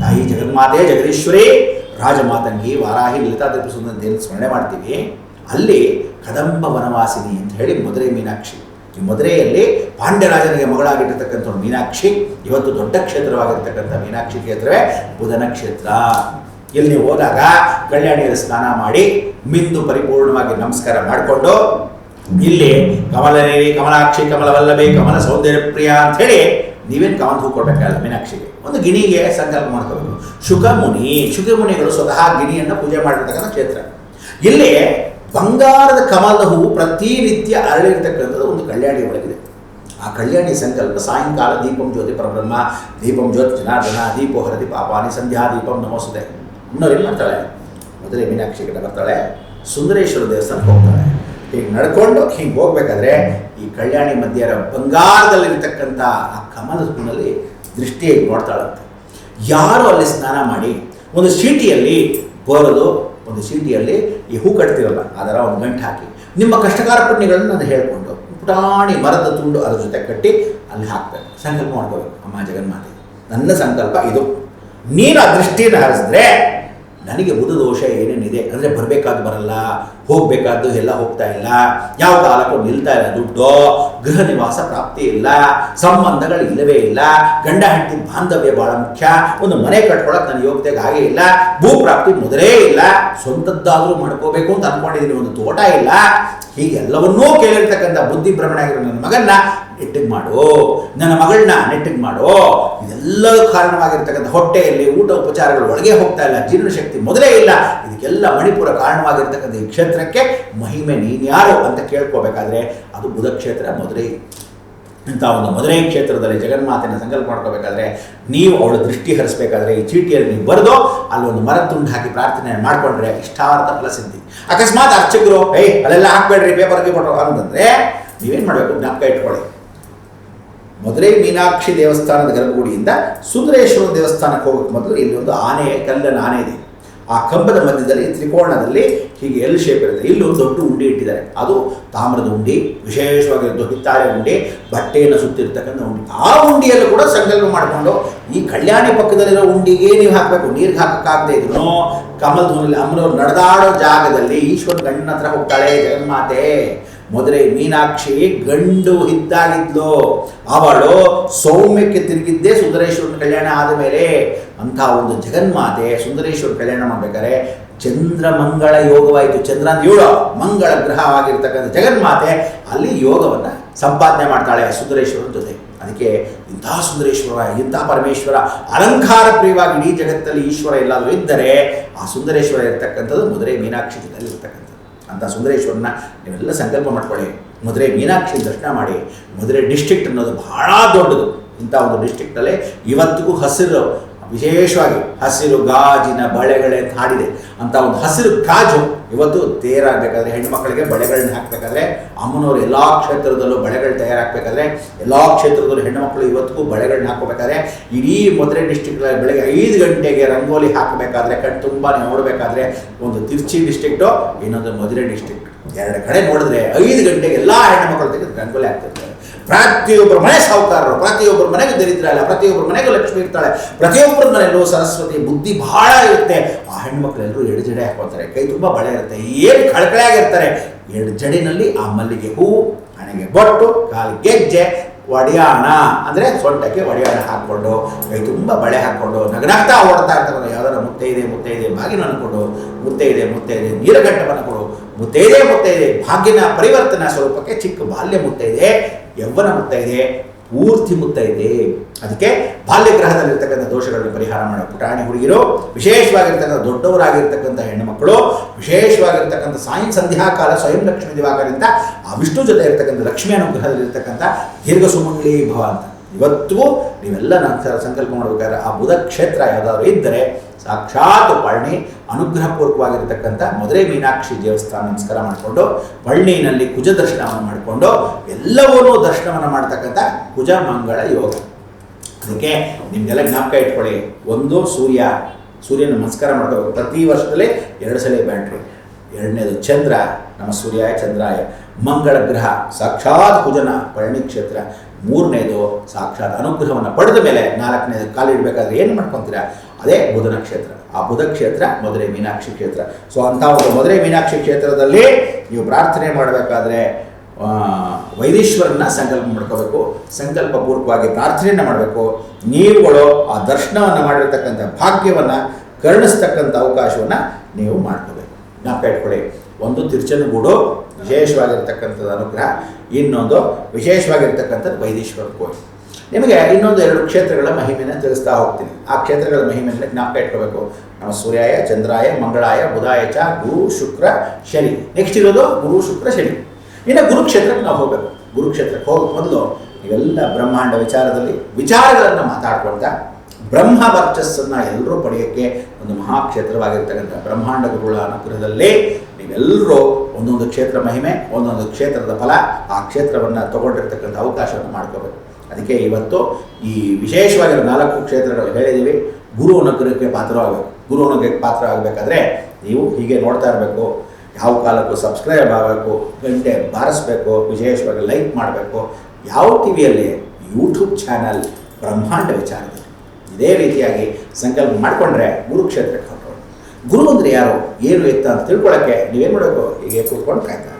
ತಾಯಿ ಜಗನ್ಮಾತೆ, ಜಗದೀಶ್ವರಿ, ರಾಜಮಾತಂಗಿ, ವಾರಾಹಿ ಲಲಿತಾದ್ರಿಪ ಸುಂದರಿ ಸ್ಮರಣೆ ಮಾಡ್ತೀವಿ. ಅಲ್ಲಿ ಕದಂಬ ವನವಾಸಿನಿ ಅಂತ ಹೇಳಿ ಮಧುರೆ ಮೀನಾಕ್ಷಿ. ಈ ಮದುರೆಯಲ್ಲಿ ಪಾಂಡ್ಯರಾಜನಿಗೆ ಮಗಳಾಗಿರ್ತಕ್ಕಂಥ ಮೀನಾಕ್ಷಿ. ಇವತ್ತು ದೊಡ್ಡ ಕ್ಷೇತ್ರವಾಗಿರ್ತಕ್ಕಂಥ ಮೀನಾಕ್ಷಿ ಕ್ಷೇತ್ರವೇ ಬುಧನ ಕ್ಷೇತ್ರ. ಇಲ್ಲಿ ಹೋದಾಗ ಕಲ್ಯಾಣಿಯಲ್ಲಿ ಸ್ನಾನ ಮಾಡಿ ಮಿಂದು ಪರಿಪೂರ್ಣವಾಗಿ ನಮಸ್ಕಾರ ಮಾಡಿಕೊಂಡು ಇಲ್ಲಿ ಕಮಲನೇರಿ, ಕಮಲಾಕ್ಷಿ, ಕಮಲವಲ್ಲಭೆ, ಕಮಲ ಸೌಂದರ್ಯ ಪ್ರಿಯ ಅಂತ ಹೇಳಿ ನೀವೇನು ಕಮಲ ಹೂ ಕೊಡ್ಬೇಕಲ್ಲ ಮೀನಾಕ್ಷಿಗೆ. ಒಂದು ಗಿಣಿಗೆ ಸಂಕಲ್ಪ ಮಾಡ್ಕೋಬೇಕು. ಶುಕಮುನಿ, ಶುಕಮುನಿಗಳು ಸ್ವತಃ ಗಿಣಿಯನ್ನು ಪೂಜೆ ಮಾಡಿರ್ತಕ್ಕಂಥ ಕ್ಷೇತ್ರ. ಇಲ್ಲಿ ಬಂಗಾರದ ಕಮಲದ ಹೂವು ಪ್ರತಿನಿತ್ಯ ಅರಳಿರ್ತಕ್ಕಂಥದ್ದು ಒಂದು ಕಲ್ಯಾಣಿ ಒಳಗಿದೆ. ಆ ಕಲ್ಯಾಣಿ ಸಂಕಲ್ಪ, ಸಾಯಂಕಾಲ ದೀಪಂ ಜ್ಯೋತಿ ಪರಬ್ರಹ್ಮ, ದೀಪಂ ಜ್ಯೋತಿ ಜನಾರ್ದನ, ದೀಪೋ ಹರದಿ ಪಾಪಾನಿ ಸಂಧ್ಯಾ ದೀಪಂ ನಮೋಸುದೆ ಇನ್ನೊರು ಏನು ಮಾಡ್ತಾಳೆ? ಮೊದಲೇ ಮೀನಾಕ್ಷಿ ಕಡೆ ಬರ್ತಾಳೆ, ಸುಂದರೇಶ್ವರ ದೇವಸ್ಥಾನಕ್ಕೆ ಹೋಗ್ತಾಳೆ. ಹೀಗೆ ನಡ್ಕೊಂಡು ಹೀಗೆ ಹೋಗ್ಬೇಕಾದ್ರೆ ಈ ಕಲ್ಯಾಣಿ ಮಧ್ಯರ ಬಂಗಾರದಲ್ಲಿರ್ತಕ್ಕಂಥ ಆ ಕಮಲದ ಹೂವಿನಲ್ಲಿ ದೃಷ್ಟಿಯಾಗಿ ನೋಡ್ತಾಳಂತೆ. ಯಾರು ಅಲ್ಲಿ ಸ್ನಾನ ಮಾಡಿ ಒಂದು ಸೀಟಿಯಲ್ಲಿ ಬರೋದು ಒಂದು ಸೀಟಿಯಲ್ಲಿ ಈ ಹೂ ಕಟ್ತಿರಲ್ಲ, ಅದರ ಒಂದು ಗಂಟು ಹಾಕಿ ನಿಮ್ಮ ಕಷ್ಟಕಾರ ಪುಣ್ಯಗಳನ್ನು ನಾನು ಹೇಳ್ಕೊಂಡು ಪುಟಾಣಿ ಮರದ ತುಂಡು ಅದರ ಜೊತೆ ಕಟ್ಟಿ ಅಲ್ಲಿ ಹಾಕ್ತಾರೆ. ಸಂಕಲ್ಪ ಮಾಡ್ಕೋಬೇಕು. ಅಮ್ಮ ಜಗನ್ಮಾತೆ ನನ್ನ ಸಂಕಲ್ಪ ಇದು. ನೀನು ಆ ದೃಷ್ಟಿಯನ್ನು ಹರಿಸಿದ್ರೆ ನನಗೆ ಬುಧ ದೋಷ ಏನೇನಿದೆ? ಅಂದರೆ ಬರಬೇಕಾದ್ದು ಬರಲ್ಲ, ಹೋಗಬೇಕಾದ್ದು ಎಲ್ಲ ಹೋಗ್ತಾ ಇಲ್ಲ. ಯಾವ ಕಾಲಕ್ಕೂ ನಿಲ್ತಾ ಇಲ್ಲ ದುಡ್ಡು, ಗೃಹ ನಿವಾಸ ಪ್ರಾಪ್ತಿ ಇಲ್ಲ, ಸಂಬಂಧಗಳು ಇಲ್ಲವೇ ಇಲ್ಲ, ಗಂಡ ಹೆಂಡತಿ ಬಾಂಧವ್ಯ ಬಹಳ ಮುಖ್ಯ, ಒಂದು ಮನೆ ಕಟ್ಕೊಳಕ್ಕೆ ನನ್ನ ಯೋಗ್ಯತೆಗೆ ಹಾಗೆ ಇಲ್ಲ, ಭೂ ಪ್ರಾಪ್ತಿ ಮೊದಲೇ ಇಲ್ಲ, ಸ್ವಂತದ್ದಾದರೂ ಮಾಡ್ಕೋಬೇಕು ಅಂತ ಅನ್ಕೊಂಡಿದ್ದೀನಿ, ಒಂದು ತೋಟ ಇಲ್ಲ. ಹೀಗೆಲ್ಲವನ್ನೂ ಕೇಳಿರ್ತಕ್ಕಂಥ ಬುದ್ಧಿ ಭ್ರಮಣ ಆಗಿರೋ ನನ್ನ ಮಗನ್ನ ನೆಟ್ಟಿಗೆ ಮಾಡು. ನನ್ನ ಮಗಳನ್ನ ನೆಟ್ಟಿಗೆ ಮಾಡು. ಎಲ್ಲದೂ ಕಾರಣವಾಗಿರ್ತಕ್ಕಂಥ ಹೊಟ್ಟೆಯಲ್ಲಿ ಊಟ ಉಪಚಾರಗಳು ಒಳಗೆ ಹೋಗ್ತಾ ಇಲ್ಲ ಜೀರ್ಣಶಕ್ತಿ ಮೊದಲೇ ಇಲ್ಲ. ಇದಕ್ಕೆಲ್ಲ ಮಣಿಪುರ ಕಾರಣವಾಗಿರ್ತಕ್ಕಂಥ ಈ ಕ್ಷೇತ್ರಕ್ಕೆ ಮಹಿಮೆ ನೀನ್ಯಾರು ಅಂತ ಕೇಳ್ಕೋಬೇಕಾದ್ರೆ ಅದು ಬುಧ ಕ್ಷೇತ್ರ ಮಧುರೈ ಇಂಥ ಒಂದು ಮಧುರೈ ಕ್ಷೇತ್ರದಲ್ಲಿ ಜಗನ್ಮಾತೆನ ಸಂಕಲ್ಪ ಮಾಡ್ಕೋಬೇಕಾದ್ರೆ ನೀವು ಅವಳ ದೃಷ್ಟಿ ಹರಿಸ್ಬೇಕಾದ್ರೆ ಈ ಚೀಟಿಯಲ್ಲಿ ನೀವು ಬರೆದು ಅಲ್ಲೊಂದು ಮರ ತುಂಡು ಹಾಕಿ ಪ್ರಾರ್ಥನೆ ಮಾಡಿಕೊಂಡ್ರೆ ಇಷ್ಟಾರ್ಥ ಫಲ ಸಿದ್ಧಿ ಅಕಸ್ಮಾತ್ ಅರ್ಚಕರು, ಏಯ್, ಅಲ್ಲೆಲ್ಲ ಹಾಕ್ಬೇಡ್ರಿ ಪೇಪರ್ಗೆ ಕೊಟ್ಟರು ಅಂತಂದರೆ ನೀವೇನು ಮಾಡಬೇಕು? ಜ್ಞಾಪಕ ಇಟ್ಕೊಳ್ಳಿ. ಮದುರೈ ಮೀನಾಕ್ಷಿ ದೇವಸ್ಥಾನದ ಗರ್ಭಗುಡಿಯಿಂದ ಸುಂದರೇಶ್ವರ ದೇವಸ್ಥಾನಕ್ಕೆ ಹೋಗೋಕ್ಕೆ ಮೊದಲು ಇಲ್ಲಿ ಒಂದು ಆನೆ, ಕಲ್ಲನ ಆನೆ ಇದೆ. ಆ ಕಂಬದ ಮಧ್ಯದಲ್ಲಿ ತ್ರಿಕೋಣದಲ್ಲಿ ಹೀಗೆ ಎಲ್ ಶೇಪ್ ಇರುತ್ತೆ. ಇಲ್ಲಿ ಒಂದು ದೊಡ್ಡ ಉಂಡಿ ಇಟ್ಟಿದ್ದಾರೆ. ಅದು ತಾಮ್ರದ ಉಂಡಿ ವಿಶೇಷವಾಗಿರೋದು ಹಿತ್ತಾಳೆ ಉಂಡಿ, ಬಟ್ಟೆಯನ್ನು ಸುತ್ತಿರ್ತಕ್ಕಂಥ ಉಂಡಿ. ಆ ಉಂಡಿಯಲ್ಲೂ ಕೂಡ ಸಂಕಲ್ಪ ಮಾಡಿಕೊಂಡು ಈ ಕಲ್ಯಾಣಿ ಪಕ್ಕದಲ್ಲಿರೋ ಉಂಡಿಗೆ ನೀವು ಹಾಕಬೇಕು. ನೀರಿಗೆ ಹಾಕಕ್ಕಾಗದೇ ಇದ್ರು ಕಮಲದಲ್ಲಿ ಅಮ್ಮನವ್ರು ನಡೆದಾಡೋ ಜಾಗದಲ್ಲಿ ಈಶ್ವರ ಗಂಡನ ಹತ್ರ ಹೋಗ್ತಾಳೆ, ಜಗನ್ಮಾತೆ. ಮದುರೈ ಮೀನಾಕ್ಷಿ ಗಂಡು ಹಿದ್ದಾಗಿದ್ಲು ಅವಳು ಸೌಮ್ಯಕ್ಕೆ ತಿರುಗಿದ್ದೇ ಸುಂದರೇಶ್ವರನ ಕಲ್ಯಾಣ ಆದ ಮೇಲೆ ಅಂಥ ಒಂದು ಜಗನ್ಮಾತೆ ಸುಂದರೇಶ್ವರ ಕಲ್ಯಾಣ ಮಾಡಬೇಕಾದ್ರೆ ಚಂದ್ರ ಮಂಗಳ ಯೋಗವಾಯಿತು. ಚಂದ್ರ ಅಂತ ಏಳು ಮಂಗಳ ಗ್ರಹವಾಗಿರ್ತಕ್ಕಂಥ ಜಗನ್ಮಾತೆ ಅಲ್ಲಿ ಯೋಗವನ್ನು ಸಂಪಾದನೆ ಮಾಡ್ತಾಳೆ ಸುಂದರೇಶ್ವರನ ಜೊತೆ. ಅದಕ್ಕೆ ಇಂಥ ಸುಂದರೇಶ್ವರ, ಇಂಥ ಪರಮೇಶ್ವರ, ಅಲಂಕಾರ ಪ್ರಿಯವಾಗಿ ಇಡೀ ಜಗತ್ತಲ್ಲಿ ಈಶ್ವರ ಎಲ್ಲಾದರೂ ಇದ್ದರೆ ಆ ಸುಂದರೇಶ್ವರ ಇರ್ತಕ್ಕಂಥದ್ದು ಮದುರೆ ಮೀನಾಕ್ಷಿ ಜೊತೆಯಲ್ಲಿ ಇರ್ತಕ್ಕಂಥದ್ದು ಅಂತ ಸುಂದರೇಶ್ವರನ ನೀವೆಲ್ಲ ಸಂಕಲ್ಪ ಮಾಡ್ಕೊಳ್ಳಿ. ಮಧುರೆ ಮೀನಾಕ್ಷಿ ದರ್ಶನ ಮಾಡಿ. ಮಧುರೆ ಡಿಸ್ಟ್ರಿಕ್ಟ್ ಅನ್ನೋದು ಬಹಳ ದೊಡ್ಡದು. ಇಂಥ ಒಂದು ಡಿಸ್ಟ್ರಿಕ್ಟಲ್ಲೇ ಇವತ್ತಿಗೂ ಹಸಿರು. ವಿಶೇಷವಾಗಿ ಹಸಿರು ಗಾಜಿನ ಬಳೆಗಳೇ ಹಾಡಿದೆ ಅಂತ ಒಂದು ಹಸಿರು ಗಾಜು ಇವತ್ತು ತೇರಾಗಬೇಕಾದ್ರೆ ಹೆಣ್ಣುಮಕ್ಕಳಿಗೆ ಬಳೆಗಳನ್ನ ಹಾಕಬೇಕಾದ್ರೆ, ಅಮ್ಮನವರು ಎಲ್ಲ ಕ್ಷೇತ್ರದಲ್ಲೂ ಬಳೆಗಳು ತಯಾರಾಗಬೇಕಾದ್ರೆ, ಎಲ್ಲ ಕ್ಷೇತ್ರದಲ್ಲೂ ಹೆಣ್ಣುಮಕ್ಕಳು ಇವತ್ತಿಗೂ ಬಳೆಗಳನ್ನ ಹಾಕೋಬೇಕಾದ್ರೆ ಇಡೀ ಮಧುರೆ ಡಿಸ್ಟಿಕ್ ಬೆಳಗ್ಗೆ ಐದು ಗಂಟೆಗೆ ರಂಗೋಲಿ ಹಾಕಬೇಕಾದ್ರೆ, ಕಣ್ ತುಂಬ ನೋಡಬೇಕಾದ್ರೆ ಒಂದು ತಿರ್ಚಿ ಡಿಸ್ಟಿಕ್ಟು ಇನ್ನೊಂದು ಮೊದಲೇ ಡಿಸ್ಟಿಕ್ಟ್ ಎರಡು ಕಡೆ ನೋಡಿದ್ರೆ ಐದು ಗಂಟೆಗೆ ಎಲ್ಲ ಹೆಣ್ಣುಮಕ್ಕಳ ತೆಗೆದು ರಂಗೋಲಿ ಹಾಕ್ತಿರ್ತಾರೆ. ಪ್ರತಿಯೊಬ್ಬರ ಮನೆ ಸಾಹುಕಾರರು, ಪ್ರತಿಯೊಬ್ಬರ ಮನೆಗೂ ದರಿದ್ರ ಇಲ್ಲ, ಪ್ರತಿಯೊಬ್ಬರ ಮನೆಗೂ ಲಕ್ಷ್ಮಿ ಇರ್ತಾಳೆ, ಪ್ರತಿಯೊಬ್ಬರ ಮನೆಯಲ್ಲೂ ಸರಸ್ವತಿ ಬುದ್ಧಿ ಬಹಳ ಇರುತ್ತೆ. ಆ ಹೆಣ್ಮಕ್ಳೆಲ್ಲರೂ ಎರಡು ಜಡೆ ಹಾಕೋತಾರೆ ಕೈ ತುಂಬ ಬಳೆ ಇರುತ್ತೆ, ಏನು ಕಳಕಳೆಯಾಗಿರ್ತಾರೆ ಎರಡು ಜಡಿನಲ್ಲಿ ಆ ಮಲ್ಲಿಗೆ ಹೂವು ಹಣೆಗೆ ಬೊಟ್ಟು, ಕಾಲು ಗೆಜ್ಜೆ, ಒಡೆಯಾಣ, ಅಂದರೆ ಸೊಂಟಕ್ಕೆ ಒಡೆಯಾಣ ಹಾಕ್ಕೊಂಡು, ಕೈ ತುಂಬ ಬಳೆ ಹಾಕ್ಕೊಂಡು, ನಗನಾಗ್ತಾ ಓಡ್ತಾ ಇರ್ತಾರೆ ಯಾವ್ದಾರ ಮುತ್ತೆ ಇದೆ ಮುತ್ತೆ ಇದೆ ಬಾಗಿನ ಅನ್ಕೊಂಡು, ಮುತ್ತೆ ಇದೆ ಮುತ್ತೆ ಇದೆ ನೀಲಗಂಟವನ್ನು ಕೊಡು, ಮುತ್ತೆ ಇದೆ ಮುತ್ತೆ ಇದೆ, ಭಾಗ್ಯನ ಪರಿವರ್ತನಾ ಸ್ವರೂಪಕ್ಕೆ ಚಿಕ್ಕ ಬಾಲ್ಯ ಮುತ್ತೆ ಇದೆ ಯವ್ವನ ಮುತ್ತ ಇದೆ, ಪೂರ್ತಿ ಮುತ್ತ ಇದೆ. ಅದಕ್ಕೆ ಬಾಲ್ಯ ಗ್ರಹದಲ್ಲಿರ್ತಕ್ಕಂಥ ದೋಷಗಳನ್ನು ಪರಿಹಾರ ಮಾಡೋ ಪುಟಾಣಿ ಹುಡುಗಿರು, ವಿಶೇಷವಾಗಿರ್ತಕ್ಕಂಥ ದೊಡ್ಡವರಾಗಿರ್ತಕ್ಕಂಥ ಹೆಣ್ಣುಮಕ್ಕಳು, ವಿಶೇಷವಾಗಿರ್ತಕ್ಕಂಥ ಸಾಯಂ ಸಂಧ್ಯಾಕಾಲ, ಸ್ವಯಂ ಲಕ್ಷ್ಮೀ ದಿವಾಕರಿಂದ ಆ ವಿಷ್ಣು ಜೊತೆ ಇರ್ತಕ್ಕಂಥ ಲಕ್ಷ್ಮೀ ಅನುಗ್ರಹದಲ್ಲಿರ್ತಕ್ಕಂಥ ದೀರ್ಘ ಸುಮಂಗಲಿ ಭವ ಅಂತ. ಇವತ್ತು ನೀವೆಲ್ಲ ನಂತರ ಸಂಕಲ್ಪ ಮಾಡಬೇಕಾದ್ರೆ ಆ ಬುಧ ಕ್ಷೇತ್ರ ಯಾವುದಾದ್ರು ಇದ್ದರೆ ಸಾಕ್ಷಾತ್ ಪಳನಿ ಅನುಗ್ರಹಪೂರ್ವಕವಾಗಿರ್ತಕ್ಕಂಥ ಮೊದಲೇ ಮೀನಾಕ್ಷಿ ದೇವಸ್ಥಾನ ನಮಸ್ಕಾರ ಮಾಡಿಕೊಂಡು ಪಳ್ಳಿನಲ್ಲಿ ಕುಜ ದರ್ಶನವನ್ನು ಮಾಡಿಕೊಂಡು, ಎಲ್ಲವನ್ನೂ ದರ್ಶನವನ್ನು ಮಾಡ್ತಕ್ಕಂಥ ಕುಜ ಮಂಗಳ ಯೋಗ. ಅದಕ್ಕೆ ನಿಮಗೆಲ್ಲ ಜ್ಞಾಪಕ ಇಟ್ಕೊಳ್ಳಿ, ಒಂದು ಸೂರ್ಯ ಸೂರ್ಯನ ನಮಸ್ಕಾರ ಮಾಡಬೇಕು ಪ್ರತಿ ವರ್ಷದಲ್ಲಿ ಎರಡು ಸಲ ಬ್ಯಾಟ್ರಿ. ಎರಡನೇದು ಚಂದ್ರ ನಮ್ಮ ಸೂರ್ಯಾಯ ಚಂದ್ರಾಯ. ಮಂಗಳ ಗ್ರಹ, ಸಾಕ್ಷಾತ್ ಕುಜನ ಪಳನಿ ಕ್ಷೇತ್ರ. ಮೂರನೇದು ಸಾಕ್ಷಾತ್ ಅನುಗ್ರಹವನ್ನು ಪಡೆದ ಮೇಲೆ ನಾಲ್ಕನೇದು ಕಾಲಿಡಬೇಕಾದ್ರೆ ಏನು ಮಾಡ್ಕೊತೀರಾ? ಅದೇ ಬುಧನ ಕ್ಷೇತ್ರ. ಆ ಬುಧ ಕ್ಷೇತ್ರ ಮಧುರೆ ಮೀನಾಕ್ಷಿ ಕ್ಷೇತ್ರ. ಸೊ ಅಂಥ ಒಂದು ಮಧುರೆ ಮೀನಾಕ್ಷಿ ಕ್ಷೇತ್ರದಲ್ಲಿ ನೀವು ಪ್ರಾರ್ಥನೆ ಮಾಡಬೇಕಾದ್ರೆ ವೈದೇಶ್ವರನ್ನ ಸಂಕಲ್ಪ ಮಾಡ್ಕೋಬೇಕು. ಸಂಕಲ್ಪ ಪೂರ್ವಕವಾಗಿ ಪ್ರಾರ್ಥನೆಯನ್ನು ಮಾಡಬೇಕು. ನೀವುಗಳು ಆ ದರ್ಶನವನ್ನು ಮಾಡಿರ್ತಕ್ಕಂಥ ಭಾಗ್ಯವನ್ನು ಕರುಣಿಸ್ತಕ್ಕಂಥ ಅವಕಾಶವನ್ನು ನೀವು ಮಾಡ್ಕೋಬೇಕು. ಜ್ಞಾಪಕ ಇಟ್ಕೊಳ್ಳಿ ಒಂದು ತಿರುಚನಗೂಡು ವಿಶೇಷವಾಗಿರ್ತಕ್ಕಂಥದ್ದು ಅನುಗ್ರಹ, ಇನ್ನೊಂದು ವಿಶೇಷವಾಗಿರ್ತಕ್ಕಂಥದ್ದು ವೈದೇಶ್ವರ ಕೋಯಿಲ್ ನಿಮಗೆ ಇನ್ನೊಂದು ಎರಡು ಕ್ಷೇತ್ರಗಳ ಮಹಿಮೆಯನ್ನು ತಿಳಿಸ್ತಾ ಹೋಗ್ತೀನಿ. ಆ ಕ್ಷೇತ್ರಗಳ ಮಹಿಮೆಯನ್ನು ಜ್ಞಾಪಕ ಇಟ್ಕೋಬೇಕು. ನಮ್ಮ ಸೂರ್ಯಾಯ, ಚಂದ್ರಾಯ, ಮಂಗಳಾಯ, ಬುಧಾಯ ಚ, ಗುರು, ಶುಕ್ರ, ಶನಿ. ನೆಕ್ಸ್ಟ್ ಇರೋದು ಗುರು, ಶುಕ್ರ, ಶನಿ. ಇನ್ನು ಗುರುಕ್ಷೇತ್ರಕ್ಕೆ ನಾವು ಹೋಗಬೇಕು. ಗುರುಕ್ಷೇತ್ರಕ್ಕೆ ಹೋಗೋಕೆ ಮೊದಲು ಇವೆಲ್ಲ ಬ್ರಹ್ಮಾಂಡ ವಿಚಾರದಲ್ಲಿ ವಿಚಾರಗಳನ್ನು ಮಾತಾಡ್ಕೊಳ್ತಾ ಬ್ರಹ್ಮ ವರ್ಚಸ್ಸನ್ನು ಎಲ್ಲರೂ ಪಡೆಯೋಕ್ಕೆ ಒಂದು ಮಹಾಕ್ಷೇತ್ರವಾಗಿರ್ತಕ್ಕಂಥ ಬ್ರಹ್ಮಾಂಡ ಗುರುಗಳ ಅನುಗ್ರಹದಲ್ಲಿ ನೀವೆಲ್ಲರೂ ಒಂದೊಂದು ಕ್ಷೇತ್ರ ಮಹಿಮೆ, ಒಂದೊಂದು ಕ್ಷೇತ್ರದ ಫಲ ಆ ಕ್ಷೇತ್ರವನ್ನು ತಗೊಂಡಿರ್ತಕ್ಕಂಥ ಅವಕಾಶವನ್ನು ಮಾಡ್ಕೋಬೇಕು. ಅದಕ್ಕೆ ಇವತ್ತು ಈ ವಿಶೇಷವಾಗಿರೋ ನಾಲ್ಕು ಕ್ಷೇತ್ರಗಳು ಹೇಳಿದ್ದೀವಿ. ಗುರು ಅನುಗ್ರಹಕ್ಕೆ ಪಾತ್ರವಾಗಬೇಕು. ಗುರು ಅನುಗ್ರಹಕ್ಕೆ ಪಾತ್ರ ಆಗಬೇಕಾದ್ರೆ ನೀವು ಹೀಗೆ ನೋಡ್ತಾ ಇರಬೇಕು. ಯಾವ ಕಾಲಕ್ಕೂ ಸಬ್ಸ್ಕ್ರೈಬ್ ಆಗಬೇಕು. ಗಂಟೆ ಬಾರಿಸ್ಬೇಕು. ವಿಶೇಷವಾಗಿ ಲೈಕ್ ಮಾಡಬೇಕು. ಯಾವ ಟಿ ವಿಯಲ್ಲಿ ಯೂಟ್ಯೂಬ್ ಚಾನಲ್ ಬ್ರಹ್ಮಾಂಡ ವಿಚಾರದಲ್ಲಿ. ಇದೇ ರೀತಿಯಾಗಿ ಸಂಕಲ್ಪ ಮಾಡಿಕೊಂಡ್ರೆ ಗುರುಕ್ಷೇತ್ರಕ್ಕೆ ಹೊರಟು ಗುರು ಅಂದರೆ ಯಾರು? ಏನು ಎತ್ತ ಅಂತ ತಿಳ್ಕೊಳ್ಳೋಕ್ಕೆ ನೀವೇನು ಮಾಡಬೇಕು? ಹೀಗೆ ಕೂತ್ಕೊಂಡು ಕಾಯ್ತಾ